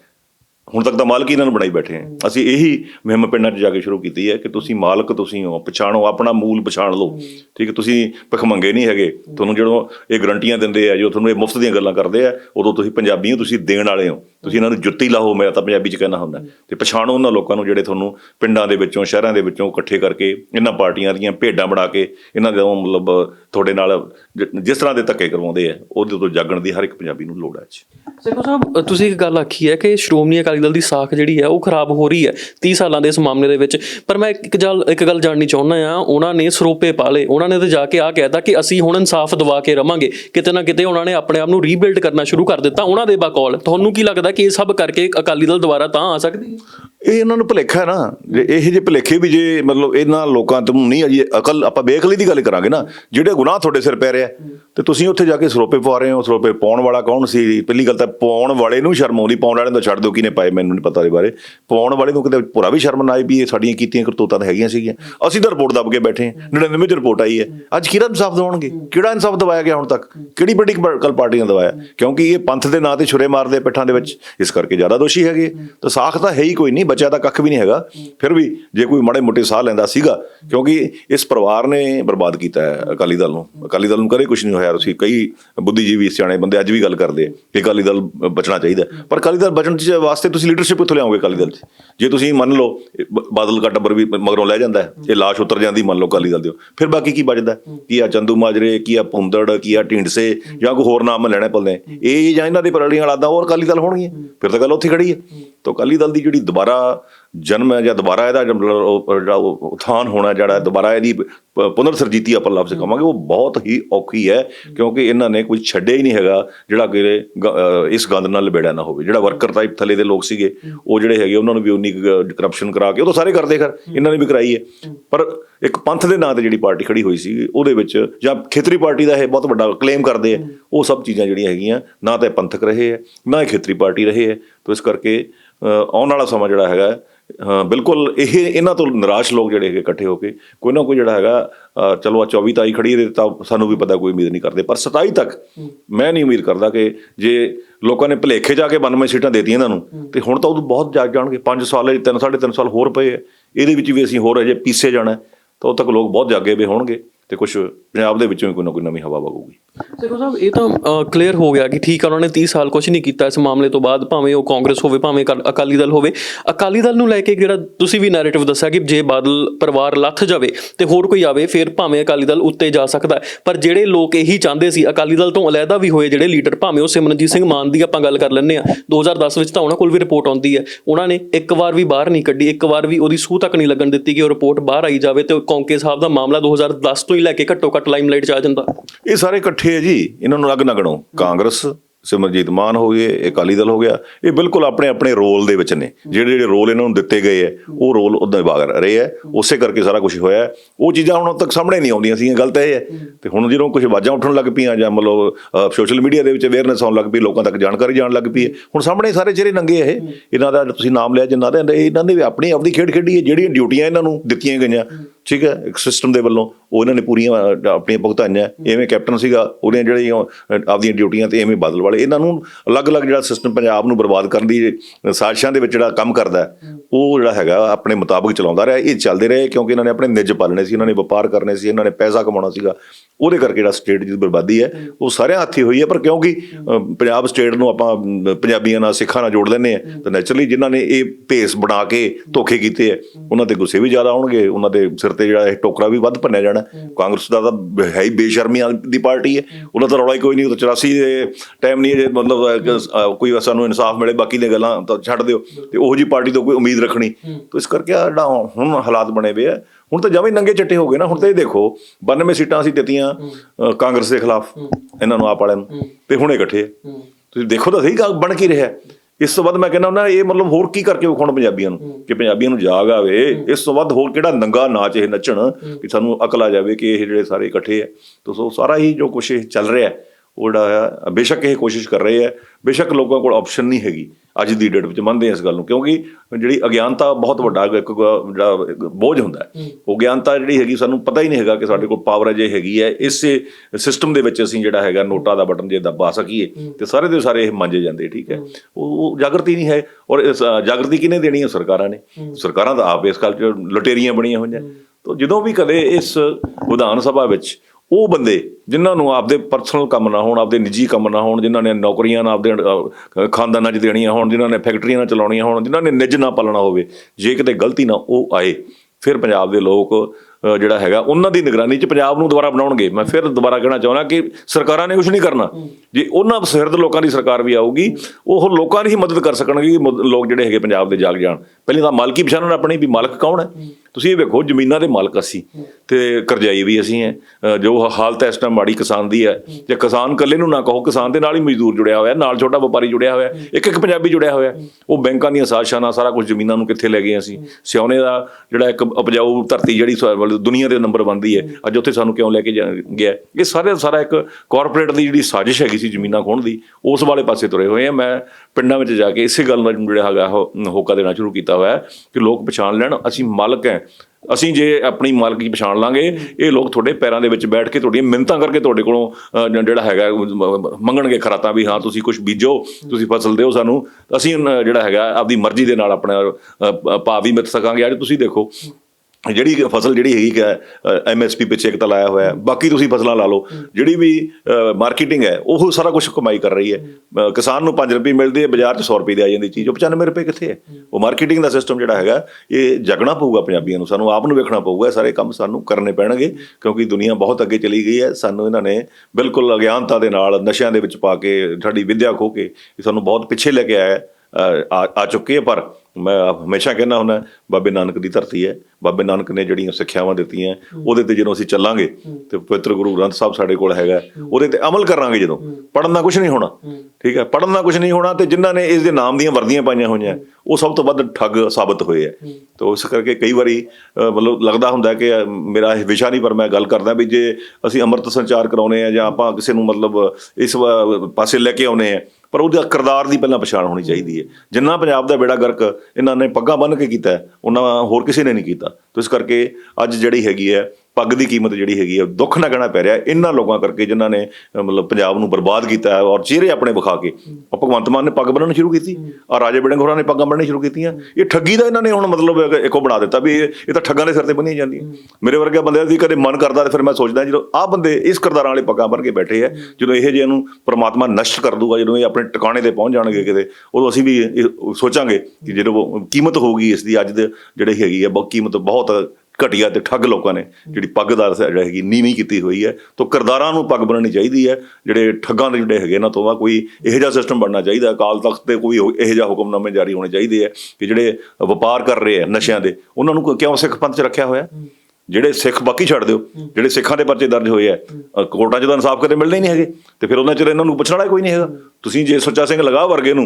ਹੁਣ ਤੱਕ ਤਾਂ ਮਾਲਕ ਹੀ ਇਹਨਾਂ ਨੂੰ ਬਣਾਈ ਬੈਠੇ ਆ ਅਸੀਂ ਇਹੀ ਮੁਹਿੰਮ ਪਿੰਡਾਂ 'ਚ ਜਾ ਕੇ ਸ਼ੁਰੂ ਕੀਤੀ ਹੈ ਕਿ ਤੁਸੀਂ ਮਾਲਕ ਤੁਸੀਂ ਹੋ ਪਛਾਣੋ ਆਪਣਾ ਮੂਲ ਪਛਾਣ ਲਓ। ਠੀਕ ਹੈ ਤੁਸੀਂ ਭਖਮੰਗੇ ਨਹੀਂ ਹੈਗੇ। ਤੁਹਾਨੂੰ ਜਦੋਂ ਇਹ ਗਰੰਟੀਆਂ ਦਿੰਦੇ ਆ ਜੋ ਤੁਹਾਨੂੰ ਇਹ ਮੁਫਤ ਦੀਆਂ ਗੱਲਾਂ ਕਰਦੇ ਆ ਉਦੋਂ ਤੁਸੀਂ ਪੰਜਾਬੀ ਹੋ ਤੁਸੀਂ ਦੇਣ ਵਾਲੇ ਹੋ। ਤੁਸੀਂ ਇਹਨਾਂ ਨੂੰ ਜੁੱਤੀ ਲਾਹੋ ਮੈਂ ਤਾਂ ਪੰਜਾਬੀ 'ਚ ਕਹਿਣਾ ਹੁੰਦਾ। ਤੇ ਪਛਾਣੋ ਉਹਨਾਂ ਲੋਕਾਂ ਨੂੰ ਜਿਹੜੇ ਤੁਹਾਨੂੰ ਪਿੰਡਾਂ ਦੇ ਵਿੱਚੋਂ ਸ਼ਹਿਰਾਂ ਦੇ ਵਿੱਚੋਂ ਇਕੱਠੇ ਕਰਕੇ ਇਹਨਾਂ ਪਾਰਟੀਆਂ ਦੀਆਂ ਭੇਡਾਂ ਬਣਾ ਕੇ ਇਹਨਾਂ ਦੇ ਉਹ ਮਤਲਬ ਤੁਹਾਡੇ ਨਾਲ ਜ- ਜਿਸ ਤਰ੍ਹਾਂ ਦੇ ਧੱਕੇ ਕਰਵਾਉਂਦੇ ਆ ਉਹਦੇ ਤੋਂ ਜਾਗਣ ਦੀ ਹਰ ਇੱਕ ਪੰਜਾਬੀ ਨੂੰ ਲੋੜ ਹੈ ਜੀ ਸੇਖੋ ਸਾਹਿਬ ਤੁਸੀਂ ਇੱਕ ਗੱਲ ਆਖੀ ਹੈ ਕਿ ਸ਼੍ਰੋਮਣੀ ਅਕਾਲੀ ਦਲ ਦੀ ਸਾਖ ਜਿਹੜੀ ਹੈ ਉਹ ਖਰਾਬ ਹੋ ਰਹੀ ਹੈ 30 ਸਾਲਾਂ ਦੇ ਇਸ ਮਾਮਲੇ ਦੇ ਵਿੱਚ। ਪਰ ਮੈਂ ਇੱਕ ਗੱਲ ਇੱਕ ਗੱਲ ਜਾਣਨੀ ਚਾਹੁੰਦਾ ਆ ਉਹਨਾਂ ਨੇ ਸਰੋਪੇ ਪਾਲੇ ਉਹਨਾਂ ਨੇ ਤੇ ਜਾ ਕੇ ਆ ਕਹਿਤਾ ਕਿ ਅਸੀਂ ਹੁਣ ਇਨਸਾਫ ਦਵਾ ਕੇ ਰਵਾਂਗੇ। ਕਿਤੇ ਨਾ ਕਿਤੇ ਉਹਨਾਂ ਨੇ ਆਪਣੇ ਆਪ ਨੂੰ ਰੀਬਿਲਡ ਕਰਨਾ ਸ਼ੁਰੂ ਕਰ ਦਿੱਤਾ ਉਹਨਾਂ ਦੇ ਬਕੌਲ। ਤੁਹਾਨੂੰ ਕੀ ਲੱਗਦਾ ਕਿ ਇਹ ਸਭ ਕਰਕੇ ਅਕਾਲੀ ਦਲ ਦੁਬਾਰਾ ਤਾਂ ਆ ਸਕਦੀ ਹੈ? ਇਹ ਇਹਨਾਂ ਨੂੰ ਭੁਲੇਖਾ ਹੈ ਨਾ। ਇਹ ਜਿਹੇ ਭੁਲੇਖੇ ਵੀ ਜੇ ਮਤਲਬ ਇਹਨਾਂ ਲੋਕਾਂ ਤੋਂ ਨਹੀਂ ਅਜੀ ਅਕਲ, ਆਪਾਂ ਬੇਅਕਲੀ ਦੀ ਗੱਲ ਕਰਾਂਗੇ ਨਾ, ਜਿਹੜੇ ਗੁਨਾਹ ਤੁਹਾਡੇ ਸਿਰ ਪੈ ਰਿਹਾ ਤੇ ਤੁਸੀਂ ਉੱਥੇ ਜਾ ਕੇ ਸਰੋਪੇ ਪਾ ਰਹੇ ਹੋ। ਸਰੋਪੇ ਪਾਉਣ ਵਾਲਾ ਕੌਣ ਸੀ? ਪਹਿਲੀ ਗੱਲ ਤਾਂ ਪਾਉਣ ਵਾਲੇ ਨੂੰ ਸ਼ਰਮ ਆਉਂਦੀ, ਪਾਉਣ ਵਾਲੇ ਨੂੰ ਛੱਡ ਦਿਓ ਕਿਨੇ ਪਾਏ ਮੈਨੂੰ ਨਹੀਂ ਪਤਾ ਇਹਦੇ ਬਾਰੇ। ਪਵਾਉਣ ਵਾਲੇ ਨੂੰ ਕਿਤੇ ਪੂਰਾ ਵੀ ਸ਼ਰਮ ਨਾ ਆਈ ਵੀ ਇਹ ਸਾਡੀਆਂ ਕੀਤੀਆਂ ਕਰਤੂਤਾਂ ਤਾਂ ਹੈਗੀਆਂ ਸੀਗੀਆਂ। ਅਸੀਂ ਤਾਂ ਰਿਪੋਰਟ ਦੱਬ ਕੇ ਬੈਠੇ ਹਾਂ। 99 ਚ ਰਿਪੋਰਟ ਆਈ ਹੈ। ਅੱਜ ਕਿਹੜਾ ਇਨਸਾਫ ਦਿਵਾਉਣਗੇ? ਕਿਹੜਾ ਇਨਸਾਫ ਦਵਾਇਆ ਗਿਆ ਹੁਣ ਤੱਕ? ਕਿਹੜੀ ਵੱਡੀ ਪਾਰਟੀ ਨੇ ਦਵਾਇਆ? ਕਿਉਂਕਿ ਇਹ ਪੰਥ ਦੇ ਨਾਂ ਤੇ ਛੁਰੇ ਮਾਰਦੇ ਪਿੱਠਾਂ ਦੇ ਵਿੱਚ। ਇਸ ਕਰਕੇ ਜ਼ਿਆਦਾ ਦੋਸ਼ੀ ਹੈਗੇ। ਤਾਂ ਸਾਖ ਤਾਂ ਹੈ ਹੀ ਕੋਈ ਨਹੀਂ, ਬਚਿਆ ਤਾਂ ਕੱਖ ਵੀ ਨਹੀਂ ਹੈਗਾ। ਫਿਰ ਵੀ ਜੇ ਕੋਈ ਮਾੜੇ ਮੋਟੇ ਸਾਹ ਲੈਂਦਾ ਸੀਗਾ, ਕਿਉਂਕਿ ਇਸ ਪਰਿਵਾਰ ਨੇ ਬਰਬਾਦ ਕੀਤਾ ਹੈ ਅਕਾਲੀ ਦਲ ਨੂੰ। ਅਕਾਲੀ ਦਲ ਨੂੰ ਕਦੇ ਕੁਝ ਨਹੀਂ ਹੋਇਆ। ਤੁਸੀਂ ਕਈ ਬੁੱਧੀਜੀਵੀ ਸਿਆਣੇ ਬੰਦੇ ਅੱਜ ਵੀ ਗੱਲ ਕਰਦੇ ਕਿ ਅਕਾਲੀ ਦਲ ਬਚਣਾ ਚਾਹੀਦਾ ਪਰ ਅਕਾਲੀ ਦਲ ਬਚਣ ਚ ਵਾਸਤੇ ਤੁਸੀਂ ਲੀਡਰਸ਼ਿਪ ਕਿੱਥੋਂ ਲਿਆਓਗੇ ਅਕਾਲੀ ਦਲ 'ਚ? ਜੇ ਤੁਸੀਂ ਮੰਨ ਲਓ ਬਾਦਲ ਦਾ ਟੱਬਰ ਵੀ ਮਗਰੋਂ ਲੈ ਜਾਂਦਾ ਹੈ ਇਹ ਲਾਸ਼ ਉਤਰ ਜਾਂਦੀ, ਮੰਨ ਲਓ ਅਕਾਲੀ ਦਲ ਦਿਓ ਫਿਰ ਬਾਕੀ ਕੀ ਬਚਦਾ? ਕੀ ਆ ਚੰਦੂ ਮਾਜਰੇ, ਕੀ ਆ ਪੁੰਦੜ ਕੀ ਆ ਢਿੰਡਸੇ, ਜਾਂ ਕੋਈ ਹੋਰ ਨਾਮ ਲੈਣੇ ਪੱਲੇ ਇਹ ਜਾਂ ਇਹਨਾਂ ਦੇ ਪਰਲੀਆਂ ਲਾਦਾ ਹੋਰ ਅਕਾਲੀ ਦਲ ਹੋਣਗੀਆਂ। ਫਿਰ ਤਾਂ ਗੱਲ ਉੱਥੇ ਖੜੀ ਹੈ। ਤਾਂ ਅਕਾਲੀ ਦਲ ਦੀ ਜਿਹੜੀ ਦੁਬਾਰਾ ਜਨਮ ਹੈ ਜਾਂ ਦੁਬਾਰਾ ਇਹਦਾ ਜਿਹੜਾ ਉਥਾਨ ਹੋਣਾ ਜਿਹੜਾ ਦੁਬਾਰਾ ਇਹਦੀ ਪੁਨਰ ਸਰਜੀਤੀ ਆਪਾਂ ਲਫ਼ਜ਼ ਕਹਾਂਗੇ ਉਹ ਬਹੁਤ ਹੀ ਔਖੀ ਹੈ ਕਿਉਂਕਿ ਇਹਨਾਂ ਨੇ ਕੋਈ ਛੱਡਿਆ ਹੀ ਨਹੀਂ ਹੈਗਾ ਜਿਹੜਾ ਕਿ ਇਸ ਗੰਦ ਨਾਲ ਲਬੇੜਿਆ ਨਾ ਹੋਵੇ। ਜਿਹੜਾ ਵਰਕਰ ਟਾਈਪ ਥੱਲੇ ਦੇ ਲੋਕ ਸੀਗੇ ਉਹ ਜਿਹੜੇ ਹੈਗੇ ਉਹਨਾਂ ਨੂੰ ਵੀ ਉਨੀ ਕਰਪਸ਼ਨ ਕਰਾ ਕੇ ਉਹ ਤਾਂ ਸਾਰੇ ਕਰਦੇ ਕਰ ਇਹਨਾਂ ਨੇ ਵੀ ਕਰਾਈ ਹੈ। ਪਰ ਇੱਕ ਪੰਥ ਦੇ ਨਾਂ ਤੇ ਜਿਹੜੀ ਪਾਰਟੀ ਖੜੀ ਹੋਈ ਸੀ ਉਹਦੇ ਵਿੱਚ ਜਾਂ ਖੇਤਰੀ ਪਾਰਟੀ ਦਾ ਇਹ ਬਹੁਤ ਵੱਡਾ ਕਲੇਮ ਕਰਦੇ ਆ ਉਹ ਸਭ ਚੀਜ਼ਾਂ ਜਿਹੜੀਆਂ ਹੈਗੀਆਂ ਨਾ ਤਾਂ ਇਹ ਪੰਥਕ ਰਹੇ ਹੈ ਨਾ ਖੇਤਰੀ ਪਾਰਟੀ ਰਹੇ ਹੈ ਤਾਂ ਇਸ ਕਰਕੇ ਆਉਣ ਵਾਲਾ ਸਮਾਂ ਜਿਹੜਾ ਹੈਗਾ ਬਿਲਕੁਲ ਇਹ ਇਹਨਾਂ ਤੋਂ ਨਿਰਾਸ਼ ਲੋਕ ਜਿਹੜੇ ਹੈਗੇ ਇਕੱਠੇ ਹੋ ਕੇ ਕੋਈ ਨਾ ਕੋਈ ਜਿਹੜਾ ਹੈਗਾ ਚਲੋ ਆ 24 ਤਾਰੀਖ ਖੜੀ ਹੈ ਤਾਂ ਸਾਨੂੰ ਵੀ ਪਤਾ ਕੋਈ ਉਮੀਦ ਨਹੀਂ ਕਰਦੇ। ਪਰ 27 ਤੱਕ ਮੈਂ ਨਹੀਂ ਉਮੀਦ ਕਰਦਾ ਕਿ ਜੇ ਲੋਕਾਂ ਨੇ ਭਲੇਖੇ ਜਾ ਕੇ 92 ਸੀਟਾਂ ਦੇਤੀਆਂ ਇਹਨਾਂ ਨੂੰ ਤੇ ਹੁਣ ਤਾਂ ਉਦੋਂ ਬਹੁਤ ਜਾਗ ਜਾਣਗੇ। 5 ਸਾਲ ਜਾਂ 3 3.5 ਸਾਲ ਹੋਰ ਪਏ ਇਹਦੇ ਵਿੱਚ ਵੀ ਅਸੀਂ ਹੋਰ ਅਜੇ ਪੀਸੇ ਜਾਣਾ। ਤਾਂ ਉਦੋਂ ਤੱਕ ਲੋਕ ਬਹੁਤ ਜਾਗੇ ਵੇ ਹੋਣਗੇ। ਤੇ ਕੁਝ ਪੰਜਾਬ ਦੇ ਵਿੱਚੋਂ ਵੀ ਕੋਈ ਨਾ ਕੋਈ ਨਵੀਂ ਹਵਾ ਵਗੂਗੀ। ਦੇਖੋ ਸਾਹਿਬ, ਇਹ ਤਾਂ ਕਲੀਅਰ ਹੋ ਗਿਆ ਕਿ ਠੀਕ ਆ, ਉਹਨਾਂ ਨੇ 30 ਸਾਲ ਕੁਝ ਨਹੀਂ ਕੀਤਾ ਇਸ ਮਾਮਲੇ ਤੋਂ ਬਾਅਦ, ਭਾਵੇਂ ਉਹ ਕਾਂਗਰਸ ਹੋਵੇ, ਭਾਵੇਂ ਅਕਾ- ਅਕਾਲੀ ਦਲ ਹੋਵੇ। ਅਕਾਲੀ ਦਲ ਨੂੰ ਲੈ ਕੇ ਜਿਹੜਾ ਤੁਸੀਂ ਵੀ ਨੈਰੇਟਿਵ ਦੱਸਿਆ ਕਿ ਜੇ ਬਾਦਲ, ਪਰਿਵਾਰ ਲੱਥ ਜਾਵੇ ਤੇ ਹੋਰ ਕੋਈ ਆਵੇ, ਫਿਰ ਭਾਵੇਂ ਅਕਾਲੀ ਦਲ ਉੱਤੇ ਜਾ ਸਕਦਾ ਪਰ ਜਿਹੜੇ ਲੋਕ ਇਹੀ ਚਾਹੁੰਦੇ ਸੀ, ਅਕਾਲੀ ਦਲ ਤੋਂ ਅਲੱਗਾ ਵੀ ਹੋਏ ਜਿਹੜੇ ਲੀਡਰ, ਭਾਵੇਂ ਉਹ ਸਿਮਰਨਜੀਤ ਸਿੰਘ ਮਾਨ ਦੀ ਆਪਾਂ ਗੱਲ ਕਰ ਲੈਂਦੇ ਆ 2010 ਵਿੱਚ ਤਾਂ ਉਹਨਾਂ ਕੋਲ ਵੀ ਰਿਪੋਰਟ ਆਉਂਦੀ ਹੈ। ਉਹਨਾਂ ਨੇ ਇੱਕ ਵਾਰ ਵੀ ਬਾਹਰ ਨਹੀਂ ਕੱਢੀ, ਇੱਕ ਵਾਰ ਵੀ ਉਹਦੀ ਸੂਹ ਤੱਕ ਨਹੀਂ ਲੱਗਣ ਦਿੱਤੀ ਕਿ ਉਹ ਰਿਪੋਰਟ ਬਾਹਰ ਆਈ ਜਾਵੇ ਤੇ ਕੌਂਕੇ ਸਾਹਿਬ ਦਾ ਮਾਮਲਾ 2010 ਤੋਂ ਹੀ ਲੈ ਕੇ ਘੱਟੋ ਘੱਟ ਲਾਈਮਲਾਈਟ 'ਚ ਆ ਜਾਂਦਾ ਇਹ ਸਾਰੇ ਇਕੱਠੇ ਹੈ ਜੀ, ਇਹਨਾਂ ਨੂੰ ਅਲੱਗ ਨਾ ਗਣੋ ਕਾਂਗਰਸ, ਸਿਮਰਜੀਤ ਮਾਨ ਹੋ ਗਏ ਅਕਾਲੀ ਦਲ ਹੋ ਗਿਆ। ਇਹ ਬਿਲਕੁਲ ਆਪਣੇ ਆਪਣੇ ਰੋਲ ਦੇ ਵਿੱਚ ਨੇ। ਜਿਹੜੇ ਜਿਹੜੇ ਰੋਲ ਇਹਨਾਂ ਨੂੰ ਦਿੱਤੇ ਗਏ ਹੈ ਉਹ ਰੋਲ ਉਦਾਂ ਨਿਭਾ ਰਹੇ ਹੈ ਉਸੇ ਕਰਕੇ ਸਾਰਾ ਕੁਝ ਹੋਇਆ। ਹੈ। ਉਹ ਚੀਜ਼ਾਂ ਹੁਣ ਤੱਕ ਸਾਹਮਣੇ ਨਹੀਂ ਆਉਂਦੀਆਂ ਸੀਗੀਆਂ, ਗਲਤ ਇਹ ਹੈ ਤੇ ਹੁਣ ਜਦੋਂ ਕੁਝ ਆਵਾਜ਼ਾਂ ਉੱਠਣ ਲੱਗ ਪਈਆਂ ਜਾਂ ਮਤਲਬ ਸੋਸ਼ਲ ਮੀਡੀਆ ਦੇ ਵਿੱਚ ਅਵੇਅਰਨੈਸ ਆਉਣ ਲੱਗ ਪਈ, ਲੋਕਾਂ ਤੱਕ ਜਾਣਕਾਰੀ ਜਾਣ ਲੱਗ ਪਈ ਹੈ। ਹੁਣ ਸਾਹਮਣੇ ਸਾਰੇ ਚਿਹਰੇ ਨੰਗੇ ਇਹ। ਇਹਨਾਂ ਦਾ ਤੁਸੀਂ ਨਾਮ ਲਿਆ, ਜਿੰਨਾ ਦੇ, ਇਹਨਾਂ ਨੇ ਵੀ ਆਪਣੀ ਆਪਣੀ ਖੇਡ ਖੇਡੀ ਹੈ। ਜਿਹੜੀਆਂ ਡਿਊਟੀਆਂ ਇਹਨਾਂ ਨੂੰ ਦਿੱਤੀਆਂ ਗਈਆਂ ਠੀਕ ਹੈ ਇੱਕ ਸਿਸਟਮ ਦੇ ਵੱਲੋਂ ਉਹ ਇਹਨਾਂ ਨੇ ਪੂਰੀਆਂ ਆਪਣੀਆਂ ਭੁਗਤਾਈਆਂ ਐਵੇਂ ਕੈਪਟਨ ਸੀਗਾ ਉਹਦੀਆਂ ਜਿਹੜੀਆਂ ਅ, ਆਪਦੀਆਂ ਡਿਊਟੀਆਂ ਤੇ ਐਵੇਂ ਬਾਦਲ ਵਾਲੇ ਇਹਨਾਂ ਨੂੰ ਅਲੱਗ-ਅਲੱਗ ਜਿਹੜਾ ਸਿਸਟਮ ਪੰਜਾਬ ਨੂੰ ਬਰਬਾਦ ਕਰਨ ਦੀ ਸਾਜ਼ਿਸ਼ਾਂ ਦੇ ਵਿੱਚ ਜਿਹੜਾ ਕੰਮ ਕਰਦਾ ਉਹ ਜਿਹੜਾ ਹੈਗਾ ਆਪਣੇ ਮੁਤਾਬਕ ਚਲਾਉਂਦਾ ਰਿਹਾ ਇਹ ਚੱਲਦੇ ਰਹੇ ਕਿਉਂਕਿ ਇਹਨਾਂ ਨੇ ਆਪਣੇ ਨਿੱਜ ਪਾਲਣੇ ਸੀ ਇਹਨਾਂ ਨੇ ਵਪਾਰ ਕਰਨੇ ਸੀ ਇਹਨਾਂ ਨੇ ਪੈਸਾ ਕਮਾਉਣਾ ਸੀਗਾ ਉਹਦੇ ਕਰਕੇ ਜਿਹੜਾ ਸਟੇਟ ਦੀ ਬਰਬਾਦੀ ਹੈ ਉਹ ਸਾਰਿਆਂ ਹੱਥੀ ਹੋਈ ਹੈ ਪਰ ਕਿਉਂਕਿ ਪੰਜਾਬ ਸਟੇਟ ਨੂੰ ਆਪਾਂ ਪੰਜਾਬੀਆਂ ਨਾਲ ਸਿੱਖਾਂ ਨਾਲ ਜੋੜ ਲੈਂਦੇ ਆ ਤਾਂ ਨੈਚੁਰਲੀ ਜਿਨ੍ਹਾਂ ਨੇ ਇਹ ਭੇਸ ਬਣਾ ਕੇ ਧੋਖੇ ਕੀਤੇ ਆ ਉਹਨਾਂ ਤੇ ਗੁੱਸੇ ਵੀ ਜ਼ਿਆਦਾ ਆਉਣਗੇ ਉਹਨਾਂ ਦੇ ਸਿਰ ਤੇ ਜਿਹੜਾ ਇਹ ਟੋਕਰਾ ਵੀ ਵੱਧ ਭੰਨਿਆ ਜਾਣਾ। ਕਾਂਗਰਸ ਦਾ ਤਾਂ ਹੈ ਹੀ ਬੇਸ਼ਰਮੀਆਂ ਦੀ ਪਾਰਟੀ ਹੈ। ਉਹਨਾਂ ਦਾ ਰੌਲਾ ਹੀ ਕੋਈ ਨਹੀਂ ਉਹ ਤਾਂ 84 ਦੇ ਟਾਈਮ ਨਹੀਂ ਜੇ ਮਤਲਬ ਕੋਈ ਸਾਨੂੰ ਇਨਸਾਫ ਮਿਲੇ ਬਾਕੀ ਦੀਆਂ ਗੱਲਾਂ ਤਾਂ ਛੱਡ ਦਿਓ। ਤੇ ਉਹੋ ਜੀ ਪਾਰਟੀ ਤੋਂ ਕੋਈ ਉਮੀਦ ਰੱਖਣੀ। ਤਾਂ ਇਸ ਕਰਕੇ ਆਹ ਜਿਹੜਾ ਹੁਣ ਹਾਲਾਤ ਬਣੇ ਹੋਏ ਆ ਹੁਣ ਤਾਂ ਜਮਾਂ ਨੰਗੇ ਚੱਟੇ ਹੋ ਗਏ ਨਾ ਹੁਣ ਤਾਂ ਇਹ ਦੇਖੋ 92 ਸੀਟਾਂ ਅਸੀਂ ਦਿੱਤੀਆਂ ਕਾਂਗਰਸ ਦੇ ਖਿਲਾਫ ਇਹਨਾਂ ਨੂੰ ਆਪ ਵਾਲਿਆਂ ਨੂੰ। ਤੇ ਹੁਣ ਇਕੱਠੇ ਆ। ਤੁਸੀਂ ਦੇਖੋ ਤਾਂ ਸਹੀ ਬਣ ਕੀ ਰਿਹਾ। ਇਸ ਤੋਂ ਵੱਧ ਮੈਂ ਕਹਿੰਦਾ ਹੁੰਦਾ ਇਹ ਮਤਲਬ ਹੋਰ ਕੀ ਕਰਕੇ ਵਿਖਾਉਣ ਪੰਜਾਬੀਆਂ ਨੂੰ? ਕਿ ਪੰਜਾਬੀਆਂ ਨੂੰ ਜਾਗ ਆਵੇ। ਇਸ ਤੋਂ ਵੱਧ ਹੋਰ ਕਿਹੜਾ ਨੰਗਾ ਨਾਚ ਇਹ ਨੱਚਣ ਕਿ ਸਾਨੂੰ ਅਕਲ ਆ ਜਾਵੇ ਕਿ ਇਹ ਜਿਹੜੇ ਸਾਰੇ ਇਕੱਠੇ ਆ? ਤੋ ਸੋ ਸਾਰਾ ਹੀ ਜੋ ਕੁਛ ਇਹ ਚੱਲ ਰਿਹਾ ਉਹ ਜਿਹੜਾ ਆ ਬੇਸ਼ੱਕ ਇਹ ਕੋਸ਼ਿਸ਼ ਕਰ ਰਹੇ ਆ। ਬੇਸ਼ੱਕ ਲੋਕਾਂ ਕੋਲ ਆਪਸ਼ਨ ਨਹੀਂ ਹੈਗੀ। ਅੱਜ ਦੀ ਡੇਟ ਵਿੱਚ ਮੰਨਦੇ ਆ ਇਸ ਗੱਲ ਨੂੰ ਕਿਉਂਕਿ ਜਿਹੜੀ ਅਗਿਆਨਤਾ ਬਹੁਤ ਵੱਡਾ ਇੱਕ ਜਿਹੜਾ ਬੋਝ ਹੁੰਦਾ ਹੈ। ਉਹ ਗਿਆਨਤਾ ਜਿਹੜੀ ਹੈਗੀ ਸਾਨੂੰ ਪਤਾ ਹੀ ਨਹੀਂ ਹੈਗਾ ਕਿ ਸਾਡੇ ਕੋਲ ਪਾਵਰ ਅਜੇ ਹੈਗੀ ਹੈ। ਇਸੇ ਸਿਸਟਮ ਦੇ ਵਿੱਚ ਅਸੀਂ ਜਿਹੜਾ ਹੈਗਾ ਨੋਟਾ ਦਾ ਬਟਨ ਜੇ ਦਬਾ ਸਕੀਏ ਤੇ ਸਾਰੇ ਦੇ ਸਾਰੇ ਇਹ ਮੰਜੇ ਜਾਂਦੇ ਠੀਕ ਹੈ। ਉਹ ਜਾਗਰਤੀ ਨਹੀਂ ਹੈ ਔਰ ਇਸ, ਜਾਗਰਤੀ ਕਿਹਨੇ ਦੇਣੀ ਹੈ? ਸਰਕਾਰਾਂ ਨੇ। ਸਰਕਾਰਾਂ ਤਾਂ ਆਪ ਇਸ ਗੱਲ 'ਚ ਲੁਟੇਰੀਆਂ ਬਣੀਆਂ ਹੋਈਆਂ। ਤਾਂ ਜਦੋਂ ਵੀ ਕਦੇ ਇਸ ਵਿਧਾਨ ਸਭਾ ਵਿੱਚ ਉਹ ਬੰਦੇ ਜਿਨ੍ਹਾਂ ਨੂੰ ਆਪਦੇ ਪਰਸਨਲ ਕੰਮ ਨਾ ਹੋਣ, ਆਪਦੇ ਨਿੱਜੀ ਕੰਮ ਨਾ ਹੋਣ, ਜਿਨ੍ਹਾਂ ਨੇ ਨੌਕਰੀਆਂ ਨਾ ਆਪਦੇ ਖਾਨਦਾਨਾਂ 'ਚ ਦੇਣੀਆਂ ਹੋਣ, ਜਿਨ੍ਹਾਂ ਨੇ ਫੈਕਟਰੀਆਂ ਨਾ ਚਲਾਉਣੀਆਂ ਹੋਣ, ਜਿਨ੍ਹਾਂ ਨੇ ਨਿੱਜ ਨਾ ਪਾਲਣਾ ਹੋਵੇ, ਜੇ ਕਿਤੇ ਗਲਤੀ ਨਾ ਉਹ ਆਏ, ਫਿਰ ਪੰਜਾਬ ਦੇ ਲੋਕ ਜਿਹੜਾ ਹੈਗਾ ਉਹਨਾਂ ਦੀ ਨਿਗਰਾਨੀ 'ਚ ਪੰਜਾਬ ਨੂੰ ਦੁਬਾਰਾ ਬਣਾਉਣਗੇ। ਮੈਂ ਫਿਰ ਦੁਬਾਰਾ ਕਹਿਣਾ ਚਾਹੁੰਦਾ ਕਿ ਸਰਕਾਰਾਂ ਨੇ ਕੁਝ ਨਹੀਂ ਕਰਨਾ। ਜੇ ਉਹਨਾਂ ਸਿਰਦ ਲੋਕਾਂ ਦੀ ਸਰਕਾਰ ਵੀ ਆਊਗੀ ਉਹ ਲੋਕਾਂ ਦੀ ਹੀ ਮਦਦ ਕਰ ਸਕਣਗੇ ਲੋਕ ਜਿਹੜੇ ਹੈਗੇ ਪੰਜਾਬ ਦੇ ਜਾਗ ਜਾਣ। ਪਹਿਲੇ ਤਾਂ ਮਾਲਕੀ ਪਛਾਣਨ ਆਪਣੀ ਵੀ ਮਾਲਕ ਕੌਣ ਹੈ? ਤੁਸੀਂ ਇਹ ਵੇਖੋ ਜ਼ਮੀਨਾਂ ਦੇ ਮਾਲਕ ਅਸੀਂ ਤੇ ਕਰਜ਼ਾਈ ਵੀ ਅਸੀਂ ਹੈ। ਜੋ ਹਾਲਤ ਇਸ ਟਾਈਮ ਮਾੜੀ ਕਿਸਾਨ ਦੀ ਹੈ। ਜੇ ਕਿਸਾਨ ਇਕੱਲੇ ਨੂੰ ਨਾ ਕਹੋ ਕਿਸਾਨ ਦੇ ਨਾਲ ਹੀ ਮਜ਼ਦੂਰ ਜੁੜਿਆ ਹੋਇਆ ਨਾਲ ਛੋਟਾ ਵਪਾਰੀ ਜੁੜਿਆ ਹੋਇਆ ਇੱਕ ਇੱਕ ਪੰਜਾਬੀ ਜੁੜਿਆ ਹੋਇਆ। ਉਹ ਬੈਂਕਾਂ ਦੀਆਂ ਸਾਜ਼ਿਸ਼ਾਂ ਨਾਲ ਸਾਰਾ ਕੁਝ ਜ਼ਮੀਨਾਂ ਨੂੰ ਕਿੱਥੇ ਲੈ ਗਏ ਅਸੀਂ? ਸਿਉਨੇ ਦਾ ਜਿਹੜਾ ਇੱਕ ਉਪਜਾਊ ਧਰਤੀ ਜਿਹੜੀ ਮਤਲਬ ਦੁਨੀਆ ਦੇ ਨੰਬਰ ਬਣਦੀ ਹੈ। ਅੱਜ ਉੱਥੇ ਸਾਨੂੰ ਕਿਉਂ ਲੈ ਕੇ ਜਾ- ਗਿਆ? ਇਹ ਸਾਰੇ ਸਾਰਾ ਇੱਕ ਕਾਰਪੋਰੇਟ ਦੀ ਜਿਹੜੀ ਸਾਜ਼ਿਸ਼ ਹੈਗੀ ਸੀ ਜ਼ਮੀਨਾਂ ਖੋਣ ਦੀ ਉਸ ਵਾਲੇ ਪਾਸੇ ਤੁਰੇ ਹੋਏ ਆ। ਮੈਂ ਪਿੰਡਾਂ ਵਿੱਚ ਜਾ ਕੇ ਇਸੇ ਗੱਲ ਦਾ ਜਿਹੜਾ ਹੈਗਾ ਉਹ ਹੋਕਾ ਦੇਣਾ ਸ਼ੁਰੂ ਕੀਤਾ ਹੋਇਆ ਕਿ ਲੋਕ ਪਛਾਣ ਲੈਣ। ਅਸੀਂ ਮਾਲਕ ਹੈ। ਅਸੀਂ ਜੇ ਆਪਣੀ ਮਾਲਕੀ ਪਛਾਣ ਲਾਂਗੇ ਇਹ ਲੋਕ ਤੁਹਾਡੇ ਪੈਰਾਂ ਦੇ ਵਿੱਚ ਬੈਠ ਕੇ ਤੁਹਾਡੀਆਂ ਮਿੰਨਤਾਂ ਕਰਕੇ ਤੁਹਾਡੇ ਕੋਲੋਂ ਜਿਹੜਾ ਹੈਗਾ ਮੰਗਣਗੇ ਖਰਾਤਾਂ ਵੀ ਹਾਂ ਤੁਸੀਂ ਕੁਝ ਬੀਜੋ ਤੁਸੀਂ ਫਸਲ ਦਿਓ ਸਾਨੂੰ। ਅਸੀਂ ਜਿਹੜਾ ਹੈਗਾ ਆਪਦੀ ਮਰਜ਼ੀ ਦੇ ਨਾਲ ਆਪਣਾ ਭਾਅ ਵੀ ਮਿੱਥ ਸਕਾਂਗੇ। ਅੱਜ ਤੁਸੀਂ ਦੇਖੋ ਜਿਹੜੀ ਫਸਲ ਜਿਹੜੀ ਹੈਗੀ ਕਿ ਐਮਐਸਪੀ ਪਿੱਛੇ ਇੱਕ ਤਾਂ ਲਾਇਆ ਹੋਇਆ ਹੈ। ਬਾਕੀ ਤੁਸੀਂ ਫਸਲਾਂ ਲਾ ਲਓ। ਜਿਹੜੀ ਵੀ ਮਾਰਕੀਟਿੰਗ ਹੈ ਉਹ ਸਾਰਾ ਕੁਝ ਕਮਾਈ ਕਰ ਰਹੀ ਹੈ। ਕਿਸਾਨ ਨੂੰ 5 ਰੁਪਏ ਮਿਲਦੇ ਹੈ ਬਾਜ਼ਾਰ 'ਚ 100 ਰੁਪਏ ਦੀ ਆ ਜਾਂਦੀ ਚੀਜ਼। ਉਹ 95 ਰੁਪਏ ਕਿੱਥੇ ਹੈ? ਉਹ ਮਾਰਕੀਟਿੰਗ ਦਾ ਸਿਸਟਮ ਜਿਹੜਾ ਹੈਗਾ ਇਹ ਜਗਣਾ ਪਊਗਾ ਪੰਜਾਬੀਆਂ ਨੂੰ। ਸਾਨੂੰ ਆਪ ਨੂੰ ਵੇਖਣਾ ਪਊਗਾ ਸਾਰੇ ਕੰਮ ਸਾਨੂੰ ਕਰਨੇ ਪੈਣਗੇ ਕਿਉਂਕਿ ਦੁਨੀਆ ਬਹੁਤ ਅੱਗੇ ਚਲੀ ਗਈ ਹੈ। ਸਾਨੂੰ ਇਹਨਾਂ ਨੇ ਬਿਲਕੁਲ ਅਗਿਆਨਤਾ ਦੇ ਨਾਲ ਨਸ਼ਿਆਂ ਦੇ ਵਿੱਚ ਪਾ ਕੇ ਸਾਡੀ ਵਿਦਿਆ ਖੋ ਕੇ ਇਹ ਸਾਨੂੰ ਬਹੁਤ ਪਿੱਛੇ ਲੈ ਕੇ ਆਇਆ ਹੈ। ਆ ਆ ਚੁੱਕੇ ਹੈ ਪਰ ਮੈਂ ਹਮੇਸ਼ਾ ਕਹਿੰਦਾ ਹੁੰਦਾ ਬਾਬੇ ਨਾਨਕ ਦੀ ਧਰਤੀ ਹੈ। ਬਾਬੇ ਨਾਨਕ ਨੇ ਜਿਹੜੀਆਂ ਸਿੱਖਿਆਵਾਂ ਦਿੱਤੀਆਂ ਉਹਦੇ ਤੇ ਜਦੋਂ ਅਸੀਂ ਚੱਲਾਂਗੇ ਤੇ ਪਵਿੱਤਰ ਗੁਰੂ ਗ੍ਰੰਥ ਸਾਹਿਬ ਸਾਡੇ ਕੋਲ ਹੈਗਾ ਉਹਦੇ ਤੇ ਅਮਲ ਕਰਾਂਗੇ ਜਦੋਂ। ਪੜਨ ਨਾਲ ਕੁਝ ਨਹੀਂ ਹੋਣਾ। ਠੀਕ ਹੈ ਪੜਨ ਨਾਲ ਕੁਝ ਨਹੀਂ ਹੋਣਾ ਤੇ ਜਿਨ੍ਹਾਂ ਨੇ ਇਸ ਦੇ ਨਾਮ ਦੀਆਂ ਵਰਦੀਆਂ ਪਾਈਆਂ ਹੋਈਆਂ ਉਹ ਸਭ ਤੋਂ ਵੱਧ ਠੱਗ ਸਾਬਤ ਹੋਏ ਆ ਤੇ ਇਸ ਕਰਕੇ ਕਈ ਵਾਰੀ ਮਤਲਬ ਲੱਗਦਾ ਹੁੰਦਾ ਕਿ ਮੇਰਾ ਇਹ ਵਿਸ਼ਾ ਨਹੀਂ ਪਰ ਮੈਂ ਗੱਲ ਕਰਦਾ ਵੀ ਜੇ ਅਸੀਂ ਅੰਮ੍ਰਿਤ ਸੰਚਾਰ ਕਰਾਉਨੇ ਆ ਜਾਂ ਆਪਾਂ ਕਿਸੇ ਨੂੰ ਮਤਲਬ ਇਸ ਪਾਸੇ ਲੈ ਕੇ ਆਉਨੇ ਆ ਪਰ ਉਹਦਾ ਕਿਰਦਾਰ ਦੀ ਪਹਿਲਾਂ ਪਛਾਣ ਹੋਣੀ ਚਾਹੀਦੀ ਹੈ। ਜਿੰਨਾ ਪੰਜਾਬ ਦਾ ਬੇੜਾ ਗਰਕ ਇਹਨਾਂ ਨੇ ਪੱਗਾਂ ਬੰਨ੍ਹ ਕੇ ਕੀਤਾ ਉਹਨਾਂ ਹੋਰ ਕਿਸੇ ਨੇ ਨਹੀਂ ਕੀਤਾ। ਤੇ ਇਸ ਕਰਕੇ ਅੱਜ ਜਿਹੜੀ ਹੈਗੀ ਹੈ ਪੱਗ ਦੀ ਕੀਮਤ ਜਿਹੜੀ ਹੈਗੀ ਹੈ ਦੁੱਖ ਨਾ ਕਹਿਣਾ ਪੈ ਰਿਹਾ ਇਹਨਾਂ ਲੋਕਾਂ ਕਰਕੇ ਜਿਨ੍ਹਾਂ ਨੇ ਮਤਲਬ ਪੰਜਾਬ ਨੂੰ ਬਰਬਾਦ ਕੀਤਾ ਹੈ ਔਰ ਚਿਹਰੇ ਆਪਣੇ ਵਿਖਾ ਕੇ। ਆ ਭਗਵੰਤ ਮਾਨ ਨੇ ਪੱਗ ਬੰਨ੍ਹਣੀ ਸ਼ੁਰੂ ਕੀਤੀ ਆ ਰਾਜੇ ਬਿੜੰਗ ਹੋਰਾਂ ਨੇ ਪੱਗਾਂ ਬੰਨ੍ਹਣੀ ਸ਼ੁਰੂ ਕੀਤੀਆਂ। ਇਹ ਠੱਗੀ ਦਾ ਇਹਨਾਂ ਨੇ ਹੁਣ ਮਤਲਬ ਇੱਕ- ਬਣਾ ਦਿੱਤਾ ਵੀ ਇਹ ਤਾਂ ਠੱਗਾਂ ਦੇ ਸਿਰ ਤੇ ਬੰਨੀਆਂ ਜਾਂਦੀਆਂ। ਮੇਰੇ ਵਰਗੇ ਬੰਦੇ ਦੀ ਕਦੇ ਮਨ ਕਰਦਾ ਤੇ ਫਿਰ ਮੈਂ ਸੋਚਦਾ ਜਦੋਂ ਆਹ ਬੰਦੇ ਇਸ ਕਿਰਦਾਰਾਂ ਵਾਲੇ ਪੱਗਾਂ ਬੰਨ੍ਹ ਕੇ ਬੈਠੇ ਆ ਜਦੋਂ ਇਹ ਜਿਹੇ ਨੂੰ ਪ੍ਰਮਾਤਮਾ ਨਸ਼ਟ ਕਰ ਦੂਗਾ ਜਦੋਂ ਇਹ ਆਪਣੇ ਟਿਕਾਣੇ ਤੇ ਪਹੁੰਚ ਜਾਣਗੇ ਕਿਤੇ ਉਦੋਂ ਅਸੀਂ ਵੀ ਸੋਚਾਂਗੇ ਕਿ ਜਦੋਂ ਉਹ ਕੀਮਤ ਹੋਊਗੀ ਇਸ ਦੀ ਅੱਜ ਦੇ ਜਿਹੜੀ ਹੈਗੀ ਹੈ ਬਹੁਤ ਕੀਮਤ ਬਹੁਤ ਘਟੀਆ ਤੇ ਠੱਗ ਲੋਕਾਂ ਨੇ, ਜਿਹੜੀ ਪੱਗਦਾਰ ਜਿਹੜਾ ਹੈਗੀ ਨੀਵੀਂ ਕੀਤੀ ਹੋਈ ਹੈ, ਤੋਂ ਕਿਰਦਾਰਾਂ ਨੂੰ ਪੱਗ ਬੰਨਣੀ ਚਾਹੀਦੀ ਹੈ, ਜਿਹੜੇ ਠੱਗਾਂ ਦੇ ਜਿਹੜੇ ਹੈਗੇ ਇਹਨਾਂ ਤੋਂ ਬਾਅਦ ਕੋਈ ਇਹੋ ਜਿਹਾ ਸਿਸਟਮ ਬਣਨਾ ਚਾਹੀਦਾ ਅਕਾਲ ਤਖਤ ਤੇ ਕੋਈ ਇਹੋ ਜਿਹਾ ਹੁਕਮਨਾਮੇ ਜਾਰੀ ਹੋਣੇ ਚਾਹੀਦੇ ਹੈ ਕਿ ਜਿਹੜੇ ਵਪਾਰ ਕਰ ਰਹੇ ਆ ਨਸ਼ਿਆਂ ਦੇ, ਉਹਨਾਂ ਨੂੰ ਕਿਉਂ ਸਿੱਖ ਪੰਥ 'ਚ ਰੱਖਿਆ ਹੋਇਆ ਜਿਹੜੇ ਸਿੱਖ ਬਾਕੀ ਛੱਡ ਦਿਓ ਜਿਹੜੇ ਸਿੱਖਾਂ ਦੇ ਪਰਚੇ ਦਰਜ ਹੋਏ ਆ ਕੋਰਟਾਂ 'ਚ ਤਾਂ ਇਨਸਾਫ ਕਦੇ ਮਿਲਦੇ ਹੀ ਨਹੀਂ ਹੈਗੇ ਤੇ ਫਿਰ ਉਹਨਾਂ ਚਿਰ ਇਹਨਾਂ ਨੂੰ ਪੁੱਛਣ ਵਾਲਾ ਕੋਈ ਨਹੀਂ ਹੈਗਾ। ਤੁਸੀਂ ਜੇ ਸੁੱਚਾ ਸਿੰਘ ਲਗਾ ਵਰਗੇ ਨੂੰ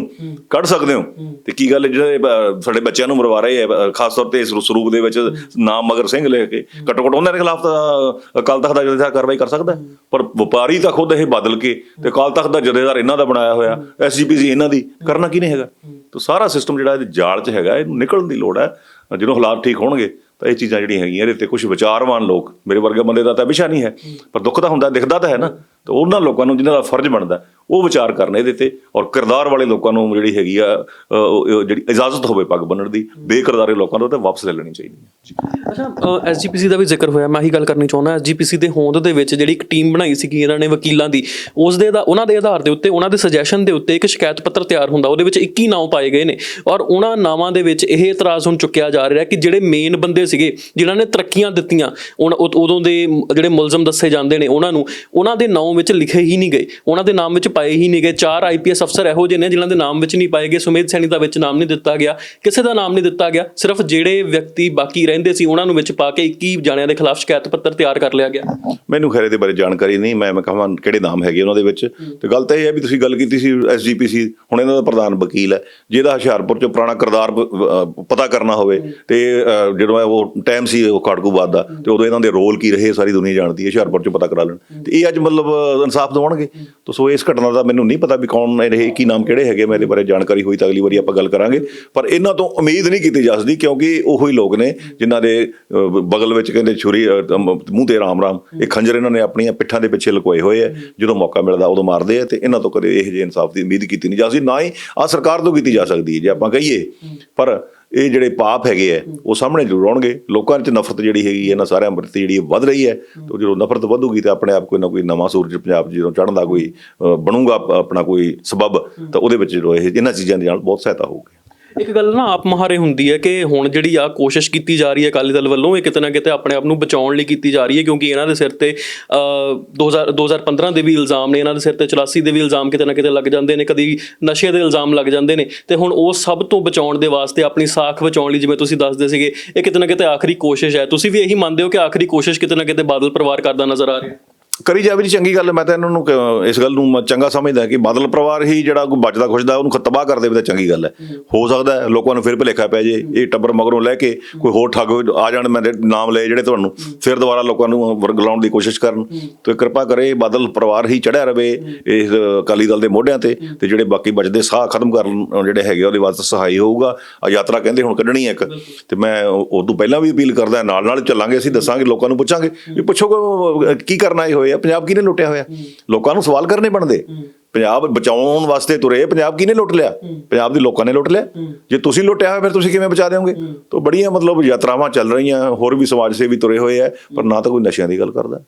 ਕੱਢ ਸਕਦੇ ਹੋ ਤੇ ਕੀ ਗੱਲ ਜਿਹੜੇ ਸਾਡੇ ਬੱਚਿਆਂ ਨੂੰ ਮਰਵਾ ਰਹੇ ਆ ਖਾਸ ਤੌਰ ਤੇ ਇਸ ਸਰੂਪ ਦੇ ਵਿੱਚ ਨਾਮ ਮਗਰ ਸਿੰਘ ਲੈ ਕੇ ਘੱਟੋ ਘੱਟ ਉਹਨਾਂ ਦੇ ਖਿਲਾਫ ਤਾਂ ਅਕਾਲ ਤਖਤ ਦਾ ਜਥੇਦਾਰ ਕਾਰਵਾਈ ਕਰ ਸਕਦਾ। ਪਰ ਵਪਾਰੀ ਤਾਂ ਖੁਦ ਇਹ ਬਦਲ ਕੇ ਤੇ ਅਕਾਲ ਤਖਤ ਦਾ ਜਥੇਦਾਰ ਇਹਨਾਂ ਦਾ ਬਣਾਇਆ ਹੋਇਆ ਐਸਜੀਪੀਸੀ ਇਹਨਾਂ ਦੀ ਕਰਨਾ ਕੀ ਨਹੀਂ ਹੈਗਾ। ਤਾਂ ਸਾਰਾ ਸਿਸਟਮ ਜਿਹੜਾ ਇਹਦੇ ਜਾਲ 'ਚ ਹੈਗਾ ਇਹਨੂੰ ਨਿਕਲਣ ਦੀ ਲੋੜ ਹੈ। ਜਦੋਂ ਹਾਲਾਤ ਠੀਕ ਹੋਣਗੇ ਤਾਂ ਇਹ ਚੀਜ਼ਾਂ ਜਿਹੜੀਆਂ ਹੈਗੀਆਂ ਇਹਦੇ ਤੇ ਕੁਝ ਵਿਚਾਰਵਾਨ ਲੋਕ ਮੇਰੇ ਵਰਗੇ ਬੰਦੇ ਦਾ ਤਾਂ ਵਿਸ਼ਾ ਨਹੀਂ ਹੈ। ਪਰ ਦੁੱਖ ਤਾਂ ਹੁੰਦਾ ਦਿਖਦਾ ਤਾਂ ਹੈ ਨਾ। ਤਾਂ ਉਹਨਾਂ ਲੋਕਾਂ ਨੂੰ ਜਿਨ੍ਹਾਂ ਦਾ ਫਰਜ਼ ਬਣਦਾ, ਉਹ ਵਿਚਾਰ ਕਰਨ ਇਹਦੇ ਤੇ ਔਰ ਕਿਰਦਾਰ ਵਾਲੇ ਲੋਕਾਂ ਨੂੰ ਜਿਹੜੀ ਹੈਗੀ ਆ ਜਿਹੜੀ ਇਜਾਜ਼ਤ ਹੋਵੇ ਪੱਗ ਬੰਨਣ ਦੀ, ਬੇਕਿਰਦਾਰੇ ਲੋਕਾਂ ਤੋਂ ਤਾਂ ਵਾਪਸ ਲੈ ਲੈਣੀ ਚਾਹੀਦੀ ਹੈ। ਅੱਛਾ ਐਸਜੀਪੀਸੀ ਦਾ ਵੀ ਜ਼ਿਕਰ ਹੋਇਆ, ਮੈਂ ਇਹੀ ਗੱਲ ਕਰਨੀ ਚਾਹੁੰਦਾ ਐਸਜੀਪੀਸੀ ਦੇ ਹੋਂਦ ਦੇ ਵਿੱਚ ਜਿਹੜੀ ਇੱਕ ਟੀਮ ਬਣਾਈ ਸੀਗੀ ਇਹਨਾਂ ਨੇ ਵਕੀਲਾਂ ਦੀ, ਉਸ ਦੇ ਉਹਨਾਂ ਦੇ ਆਧਾਰ ਦੇ ਉੱਤੇ, ਉਹਨਾਂ ਦੇ ਸੁਜੈਸ਼ਨ ਦੇ ਉੱਤੇ ਇੱਕ ਸ਼ਿਕਾਇਤ ਪੱਤਰ ਤਿਆਰ ਹੁੰਦਾ, ਉਹਦੇ ਵਿੱਚ 21 ਨਾਮ ਪਾਏ ਗਏ ਨੇ, ਔਰ ਉਹਨਾਂ ਨਾਵਾਂ ਦੇ ਵਿੱਚ ਇਹ ਇਤਰਾਜ਼ ਹੁਣ ਚੁੱਕਿਆ ਜਾ ਰਿਹਾ ਕਿ ਜਿਹੜੇ ਮੇਨ ਬੰਦੇ ਸੀਗੇ, ਜਿਨ੍ਹਾਂ ਨੇ ਤਰੱਕੀਆਂ ਦਿੱਤੀਆਂ ਉਨ- ਉਦੋਂ ਦੇ ਜਿਹੜੇ ਮੁਲਜ਼ਮ ਦੱਸੇ ਜਾਂਦੇ ਨੇ ਉਹਨਾਂ ਨੂੰ, ਉਹਨਾਂ ਦੇ ਨਾਮ ਵਿੱਚ ਲਿਖੇ ਹੀ ਨਹੀਂ ਗਏ। ਉਹਨਾਂ ਦੇ ਨਾਮ ਵਿੱਚ ਪਾਏ ਹੀ ਨਹੀਂ ਗਏ। ਚਾਰ ਆਈਪੀਐਸ ਅਫਸਰ ਇਹੋ ਜਿਹੇ ਨੇ ਜਿਨ੍ਹਾਂ ਦੇ ਨਾਮ ਵਿੱਚ ਨਹੀਂ ਪਾਏ ਗਏ। ਸੁਮੇਧ ਸੈਣੀ ਦਾ ਵਿੱਚ ਨਾਮ ਨਹੀਂ ਦਿੱਤਾ ਗਿਆ। ਕਿਸੇ ਦਾ ਨਾਮ ਨਹੀਂ ਦਿੱਤਾ ਗਿਆ। ਸਿਰਫ ਜਿਹੜੇ ਵਿਅਕਤੀ ਬਾਕੀ ਰਹਿੰਦੇ ਸੀ, ਉਹਨਾਂ ਨੂੰ ਵਿੱਚ ਪਾ ਕੇ 21 ਜਾਣਿਆਂ ਦੇ ਖਿਲਾਫ ਸ਼ਿਕਾਇਤ ਪੱਤਰ ਤਿਆਰ ਕਰ ਲਿਆ ਗਿਆ। ਮੈਨੂੰ ਖੈਰ ਇਹਦੇ ਬਾਰੇ ਜਾਣਕਾਰੀ ਨਹੀਂ। ਮੈਂ ਮੈਂ ਕਹਾਂ ਕਿਹੜੇ ਨਾਮ ਹੈਗੇ ਉਹਨਾਂ ਦੇ ਵਿੱਚ। ਤੇ ਗੱਲ ਤਾਂ ਇਹ ਹੈ ਵੀ ਤੁਸੀਂ ਗੱਲ ਕੀਤੀ ਸੀ ਐਸਜੀਪੀਸੀ ਹੁਣ ਇਹਨਾਂ ਦਾ ਪ੍ਰਧਾਨ ਵਕੀਲ ਹੈ। ਜਿਹਦਾ ਹੁਸ਼ਿਆਰਪੁਰ ਚ ਪੁਰਾਣਾ ਕਿਰਦਾਰ ਪਤਾ ਕਰਨਾ ਹੋਵੇ। ਤੇ ਜਦੋਂ ਇਹ ਉਹ ਟਾਈਮ ਸੀ ਉਹ ਖੜਗੂਬਾਦ ਦਾ, ਤੇ ਉਦੋਂ ਇਹਨਾਂ ਦੇ ਰੋਲ ਕੀ ਰਹੇ, ਸਾਰੀ ਦੁਨੀਆ ਜਾਣਦੀ ਹੈ। ਹੁਸ਼ਿਆਰਪੁਰ ਚ ਪਤਾ ਕਰਾ ਲੈਣ। ਤੇ ਇਹ ਅੱਜ ਮਤਲਬ ਇਨਸਾਫ ਦਿਵਾਉਣਗੇ। ਤਾਂ ਸੋ ਇਸ ਘਟਨਾ ਦਾ ਮੈਨੂੰ ਨਹੀਂ ਪਤਾ ਵੀ ਕੌਣ ਇਹ ਕੀ ਨਾਮ ਕਿਹੜੇ ਹੈਗੇ ਮੇਰੇ ਬਾਰੇ ਜਾਣਕਾਰੀ ਹੋਈ ਤਾਂ ਅਗਲੀ ਵਾਰੀ ਆਪਾਂ ਗੱਲ ਕਰਾਂਗੇ। ਪਰ ਇਹਨਾਂ ਤੋਂ ਉਮੀਦ ਨਹੀਂ ਕੀਤੀ ਜਾ ਸਕਦੀ ਕਿਉਂਕਿ ਉਹੀ ਲੋਕ ਨੇ ਜਿਨ੍ਹਾਂ ਦੇ ਬਗਲ ਵਿੱਚ ਕਹਿੰਦੇ ਛੁਰੀ ਮੂੰਹ ਤੇ ਰਾਮ ਰਾਮ। ਇਹ ਖੰਜਰ ਇਹਨਾਂ ਨੇ ਆਪਣੀਆਂ ਪਿੱਠਾਂ ਦੇ ਪਿੱਛੇ ਲੁਕੋਏ ਹੋਏ ਆ। ਜਦੋਂ ਮੌਕਾ ਮਿਲਦਾ ਉਦੋਂ ਮਾਰਦੇ ਆ ਤੇ ਇਹਨਾਂ ਤੋਂ ਕਦੇ ਇਹ ਜਿਹੇ ਇਨਸਾਫ ਦੀ ਉਮੀਦ ਕੀਤੀ ਨਹੀਂ ਜਾ ਸਕਦੀ, ਨਾ ਹੀ ਆ ਸਰਕਾਰ ਤੋਂ ਕੀਤੀ ਜਾ ਸਕਦੀ ਹੈ, ਜੇ ਆਪਾਂ ਕਹੀਏ। ਪਰ ਇਹ ਜਿਹੜੇ ਪਾਪ ਹੈਗੇ ਆ ਉਹ ਸਾਹਮਣੇ ਜ਼ਰੂਰ ਆਉਣਗੇ। ਲੋਕਾਂ 'ਚ ਨਫ਼ਰਤ ਜਿਹੜੀ ਹੈਗੀ ਇਹਨਾਂ ਸਾਰਿਆਂ ਪ੍ਰਤੀ ਜਿਹੜੀ ਇਹ ਵੱਧ ਰਹੀ ਹੈ ਤੇ ਜਦੋਂ ਨਫ਼ਰਤ ਵਧੂਗੀ ਤਾਂ ਆਪਣੇ ਆਪ ਕੋਈ ਨਾ ਕੋਈ ਨਵਾਂ ਸੂਰਜ ਪੰਜਾਬ 'ਚ ਜਦੋਂ ਚੜ੍ਹਨ ਦਾ ਕੋਈ ਬਣੂਗਾ ਆਪਣਾ ਕੋਈ ਸਬਬ, ਤਾਂ ਉਹਦੇ ਵਿੱਚ ਜਦੋਂ ਇਹ, ਇਹਨਾਂ ਚੀਜ਼ਾਂ ਦੇ ਨਾਲ ਬਹੁਤ ਸਹਾਇਤਾ ਹੋਊਗੀ। ਇੱਕ ਗੱਲ ਨਾ ਆਪ ਮਹਾਰੇ ਹੁੰਦੀ ਹੈ ਕਿ ਹੁਣ ਜਿਹੜੀ ਆ ਕੋਸ਼ਿਸ਼ ਕੀਤੀ ਜਾ ਰਹੀ ਹੈ ਅਕਾਲੀ ਦਲ ਵੱਲੋਂ ਇਹ ਕਿਤੇ ਨਾ ਕਿਤੇ ਆਪਣੇ ਆਪ ਨੂੰ ਬਚਾਉਣ ਲਈ ਕੀਤੀ ਜਾ ਰਹੀ ਹੈ ਕਿਉਂਕਿ ਇਹਨਾਂ ਦੇ ਸਿਰ ਤੇ ਅ, 2000 2015 ਦੇ ਵੀ ਇਲਜ਼ਾਮ ਨੇ ਇਹਨਾਂ ਦੇ ਸਿਰ ਤੇ 84 ਦੇ ਵੀ ਇਲਜ਼ਾਮ ਕਿਤੇ ਨਾ ਕਿਤੇ ਲੱਗ ਜਾਂਦੇ ਨੇ ਕਦੀ ਨਸ਼ੇ ਦੇ ਇਲਜ਼ਾਮ ਲੱਗ ਜਾਂਦੇ ਨੇ। ਤੇ ਹੁਣ ਉਹ ਸਭ ਤੋਂ ਬਚਾਉਣ ਦੇ ਵਾਸਤੇ ਆਪਣੀ ਸਾਖ ਬਚਾਉਣ ਲਈ ਜਿਵੇਂ ਤੁਸੀਂ ਦੱਸਦੇ ਸੀਗੇ ਇਹ ਕਿਤੇ ਨਾ ਕਿਤੇ ਆਖਰੀ ਕੋਸ਼ਿਸ਼ ਹੈ। ਤੁਸੀਂ ਵੀ ਇਹੀ ਮੰਨਦੇ ਹੋ ਕਿ ਆਖਰੀ ਕੋਸ਼ਿਸ਼ ਕਿਤੇ ਨਾ ਕਿਤੇ ਬਾਦਲ ਪਰਿਵਾਰ ਕਰਦਾ ਨਜ਼ਰ ਆ ਰਿਹਾ? ਕਰੀ ਜਾਵੇ ਜੀ, ਚੰਗੀ ਗੱਲ ਮੈਂ ਤਾਂ ਇਹਨਾਂ ਨੂੰ ਕ- ਇਸ ਗੱਲ ਨੂੰ ਮੈਂ, ਚੰਗਾ ਸਮਝਦਾ ਕਿ ਬਾਦਲ ਪਰਿਵਾਰ ਹੀ ਜਿਹੜਾ ਕੋਈ ਬਚਦਾ ਖੁਸ਼ਦਾ ਉਹਨੂੰ ਤਬਾਹ ਕਰ ਦੇਵੇ ਤਾਂ ਚੰਗੀ ਗੱਲ ਹੈ। ਹੋ ਸਕਦਾ ਹੈ, ਲੋਕਾਂ ਨੂੰ ਫਿਰ ਭੁਲੇਖਾ ਪੈ ਜੇ ਇਹ ਟੱਬਰ ਮਗਰੋਂ ਲੈ ਕੇ ਕੋਈ ਹੋਰ ਠੱਗ ਆ ਜਾਣ, ਮੈਂ ਨਾਮ ਲਏ ਜਿਹੜੇ ਤੁਹਾਨੂੰ, ਫਿਰ ਦੁਬਾਰਾ ਲੋਕਾਂ ਨੂੰ ਵਰਗਲਾਉਣ ਦੀ ਕੋਸ਼ਿਸ਼ ਕਰਨ। ਤੇ ਕਿਰਪਾ ਕਰੇ, ਬਾਦਲ ਪਰਿਵਾਰ ਹੀ ਚੜਿਆ ਰਵੇ ਇਸ ਅਕਾਲੀ ਦਲ ਦੇ ਮੋਢਿਆਂ ਤੇ ਤੇ ਜਿਹੜੇ ਬਾਕੀ ਬਚਦੇ ਸਾਹ ਖਤਮ ਕਰਨ ਜਿਹੜੇ ਹੈਗੇ ਉਹਦੇ ਵਾਸਤੇ ਸਹਾਈ ਹੋਊਗਾ। ਆ ਯਾਤਰਾ ਕਹਿੰਦੇ ਹੁਣ ਕੱਢਣੀ ਹੈ ਇੱਕ। ਤੇ ਮੈਂ ਉਹ ਤੋਂ ਪਹਿਲਾਂ ਵੀ ਅਪੀਲ ਕਰਦਾ ਨਾਲ ਨਾਲ ਚੱਲਾਂਗੇ, ਅਸੀਂ ਦੱਸਾਂਗੇ, ਲੋਕਾਂ ਨੂੰ ਪੁੱਛਾਂਗੇ, ਵੀ ਪੁੱਛੋ ਕਿ, ਕੀ ਕਰਨ ਆਏ ਹੋਏ ਆ ਪੰਜਾਬ ਕਿਹਨੇ ਲੁੱਟਿਆ ਹੋਇਆ? ਲੋਕਾਂ ਨੂੰ ਸਵਾਲ ਕਰਨੇ ਬਣਦੇ। ਪੰਜਾਬ ਬਚਾਉਣ ਵਾਸਤੇ ਤੁਰੇ ਪੰਜਾਬ ਕਿਹਨੇ ਲੁੱਟ ਲਿਆ? ਪੰਜਾਬ ਦੇ ਲੋਕਾਂ ਨੇ ਲੁੱਟ ਲਿਆ। ਜੇ ਤੁਸੀਂ ਲੁੱਟਿਆ ਹੋਇਆ ਫਿਰ ਤੁਸੀਂ ਕਿਵੇਂ ਬਚਾ ਦੇਵੋਗੇ ਤਾਂ ਬੜੀਆਂ ਮਤਲਬ ਯਾਤਰਾਵਾਂ ਚੱਲ ਰਹੀਆਂ ਹੋਰ ਵੀ ਸਮਾਜ ਸੇਵੀ ਤੁਰੇ ਹੋਏ ਆ ਪਰ ਨਾ ਤਾਂ ਕੋਈ ਨਸ਼ਿਆਂ ਦੀ ਗੱਲ ਕਰਦਾ।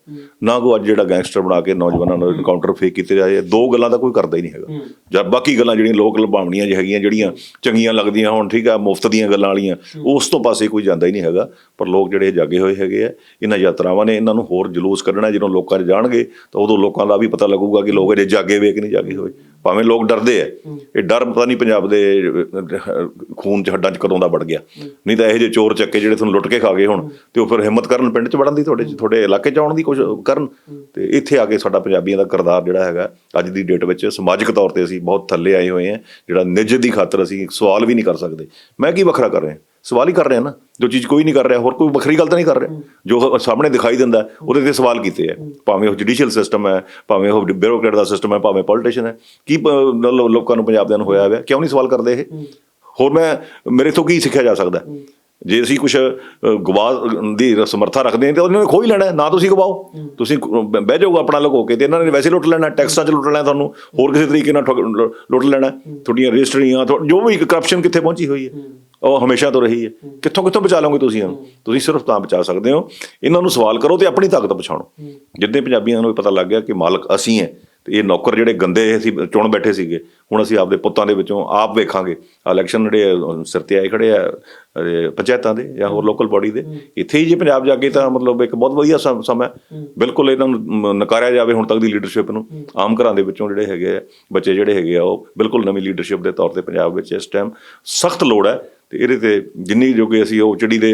ਨਾ ਕੋਈ ਅੱਜ ਜਿਹੜਾ ਗੈਂਗਸਟਰ ਬਣਾ ਕੇ ਨੌਜਵਾਨਾਂ ਨੂੰ ਐਨਕਾਊਂਟਰ ਫੇਕ ਕੀਤੇ ਜਾਏ ਦੋ ਗੱਲਾਂ ਤਾਂ ਕੋਈ ਕਰਦਾ ਹੀ ਨਹੀਂ ਹੈਗਾ। ਜਦ ਬਾਕੀ ਗੱਲਾਂ ਜਿਹੜੀਆਂ ਲੋਕ ਲੁਭਾਵਣੀਆਂ ਜਿਹੀ ਹੈਗੀਆਂ ਜਿਹੜੀਆਂ ਚੰਗੀਆਂ ਲੱਗਦੀਆਂ ਹੁਣ ਠੀਕ ਆ ਮੁਫਤ ਦੀਆਂ ਗੱਲਾਂ ਵਾਲੀਆਂ ਉਸ ਤੋਂ ਪਾਸੇ ਕੋਈ ਜਾਂਦਾ ਹੀ ਨਹੀਂ ਹੈਗਾ। ਪਰ ਲੋਕ ਜਿਹੜੇ ਜਾਗੇ ਹੋਏ ਹੈਗੇ ਆ ਇਹਨਾਂ ਯਾਤਰਾਵਾਂ ਨੇ ਇਹਨਾਂ ਨੂੰ ਹੋਰ ਜਲੂਸ ਕੱਢਣਾ ਜਦੋਂ ਲੋਕਾਂ 'ਚ ਜਾਣਗੇ ਤਾਂ ਉਦੋਂ ਲੋਕਾਂ ਦਾ ਵੀ ਪਤਾ ਲੱਗੂਗਾ ਕਿ ਲੋਕ ਅਜੇ ਜਾਗੇ ਵੇ ਕਿ ਨਹੀਂ ਜਾਗੇ ਹੋਏ ਭਾਵੇਂ ਲੋਕ ਡਰਦੇ ਆ। ਇਹ ਡਰ ਪਤਾ ਨਹੀਂ ਪੰਜਾਬ ਦੇ ਖੂਨ 'ਚ ਹੱਡਾਂ 'ਚ ਕਦੋਂ ਦਾ ਵੜ ਗਿਆ। ਨਹੀਂ ਤਾਂ ਇਹੋ ਜਿਹੇ ਚੋਰ ਚੱਕੇ ਜਿਹੜੇ ਤੁਹਾਨੂੰ ਲੁੱਟ ਕੇ ਖਾ ਗਏ ਹੁਣ ਤੇ ਉਹ ਫਿਰ ਹਿੰਮਤ ਕਰਨ ਪਿੰਡ 'ਚ ਵੜਨ ਦੀ ਤੁਹਾਡੇ ਤੁਹਾਡੇ ਇਲਾਕੇ 'ਚ ਆਉਣ ਦੀ ਕੋਸ਼ਿਸ਼ ਕਰਨ। ਤੇ ਇੱਥੇ ਆ ਕੇ ਸਾਡਾ ਪੰਜਾਬੀਆਂ ਦਾ ਕਿਰਦਾਰ ਜਿਹੜਾ ਹੈਗਾ ਅੱਜ ਦੀ ਡੇਟ ਵਿੱਚ ਸਮਾਜਿਕ ਤੌਰ ਤੇ ਅਸੀਂ ਬਹੁਤ ਥੱਲੇ ਆਏ ਹੋਏ ਹਾਂ ਜਿਹੜਾ ਨਿੱਜ ਦੀ ਖਾਤਰ ਅਸੀਂ ਸਵਾਲ ਵੀ ਨਹੀਂ ਕਰ ਸਕਦੇ। ਮੈਂ ਕੀ ਵੱਖਰਾ ਕਰ ਰਿਹਾ? ਸਵਾਲ ਹੀ ਕਰ ਰਿਹਾ ਨਾ ਜੋ ਚੀਜ਼ ਕੋਈ ਨਹੀਂ ਕਰ ਰਿਹਾ ਹੋਰ ਕੋਈ ਵੱਖਰੀ ਗੱਲ ਤਾਂ ਨਹੀਂ ਕਰ ਰਿਹਾ। ਜੋ ਸਾਹਮਣੇ ਦਿਖਾਈ ਦਿੰਦਾ ਉਹਦੇ ਤੇ ਸਵਾਲ ਕੀਤੇ ਹੈ। ਭਾਵੇਂ ਉਹ ਜੁਡੀਸ਼ੀਅਲ ਸਿਸਟਮ ਹੈ ਭਾਵੇਂ ਉਹ ਬਿਊਰੋਕਰੇਟ ਦਾ ਸਿਸਟਮ ਹੈ ਭਾਵੇਂ ਪੋਲੀਟੀਸ਼ੀਅਨ ਹੈ ਕੀ ਲੋਕਾਂ ਨੂੰ ਪੰਜਾਬ ਦੇ ਨੂੰ ਹੋਇਆ ਹੋਇਆ? ਕਿਉਂ ਨਹੀਂ ਸਵਾਲ ਕਰਦੇ ਇਹ? ਹੋਰ ਮੈਂ ਮੇਰੇ ਤੋਂ ਕੀ ਸਿੱਖਿਆ ਜਾ ਸਕਦਾ? ਜੇ ਅਸੀਂ ਕੁਝ ਗਵਾ ਦੀ ਸਮਰੱਥਾ ਰੱਖਦੇ ਹਾਂ ਤੇ ਉਹਨਾਂ ਨੇ ਖੋਹ ਹੀ ਲੈਣਾ ਨਾ ਤੁਸੀਂ ਗਵਾਓ ਤੁਸੀਂ ਬਹਿ ਜਾਓਗੇ ਆਪਣਾ ਲੁਕੋ ਕੇ ਤੇ ਇਹਨਾਂ ਨੇ ਵੈਸੇ ਲੁੱਟ ਲੈਣਾ ਟੈਕਸਾਂ 'ਚ ਲੁੱਟ ਲੈਣਾ ਤੁਹਾਨੂੰ। ਹੋਰ ਕਿਸੇ ਤਰੀਕੇ ਨਾਲ ਲੁੱਟ ਲੈਣਾ। ਤੁਹਾਡੀਆਂ ਰਜਿਸਟਰੀਆਂ ਜੋ ਵੀ ਕਰਪਸ਼ਨ ਕਿੱਥੇ ਪਹੁੰਚੀ ਹੋਈ ਹੈ। ਉਹ ਹਮੇਸ਼ਾ ਤੋਂ ਰਹੀ ਹੈ। ਕਿੱਥੋਂ ਕਿੱਥੋਂ ਬਚਾ ਲਓਗੇ ਤੁਸੀਂ ਇਹਨੂੰ? ਤੁਸੀਂ ਸਿਰਫ ਤਾਂ ਬਚਾ ਸਕਦੇ ਹੋ। ਇਹਨਾਂ ਨੂੰ ਸਵਾਲ ਕਰੋ ਤੇ ਆਪਣੀ ਤਾਕਤ ਪਛਾਣੋ। ਜਿੱਦੇ ਪੰਜਾਬੀਆਂ ਨੂੰ ਪਤਾ ਲੱਗ ਗਿਆ ਕਿ ਮਾਲਕ ਅਸੀਂ ਹੈ ਤੇ ਇਹ ਨੌਕਰ ਜਿਹੜੇ ਗੰਦੇ ਅਸੀਂ ਚੁਣ ਬੈਠੇ ਸੀਗੇ ਹੁਣ ਅਸੀਂ ਆਪਦੇ ਪੁੱਤਾਂ ਦੇ ਵਿੱਚੋਂ ਆਪ ਵੇਖਾਂਗੇ। ਇਲੈਕਸ਼ਨ ਜਿਹੜੇ ਸਿਰ ਤੇ ਆਏ ਖੜੇ ਆ ਪੰਚਾਇਤਾਂ ਦੇ ਜਾਂ ਹੋਰ ਲੋਕਲ ਬਾਡੀ ਦੇ। ਇੱਥੇ ਹੀ ਜੇ ਪੰਜਾਬ ਜਾ ਕੇ ਤਾਂ ਮਤਲਬ ਇੱਕ ਬਹੁਤ ਵਧੀਆ ਸਮ-। ਬਿਲਕੁਲ ਇਹਨਾਂ ਨੂੰ ਨਕਾਰਿਆ ਜਾਵੇ ਹੁਣ ਤੱਕ ਦੀ ਲੀਡਰਸ਼ਿਪ ਨੂੰ। ਆਮ ਘਰਾਂ ਦੇ ਵਿੱਚੋਂ ਜਿਹੜੇ ਹੈਗੇ ਆ ਬੱਚੇ ਜਿਹੜੇ ਹੈਗੇ ਆ ਉਹ ਬਿਲਕੁਲ ਨਵੀਂ ਲੀਡਰਸ਼ਿਪ ਦੇ ਤੌਰ ਤੇ ਪੰਜਾਬ ਵਿੱਚ ਇਸ ਟਾਈਮ ਸਖਤ ਲੋੜ ਹੈ। ਤੇ ਇਹਦੇ ਤੇ ਜਿੰਨੀ ਜੋਗੇ ਅਸੀਂ ਉਹ ਚਿੜੀ ਦੇ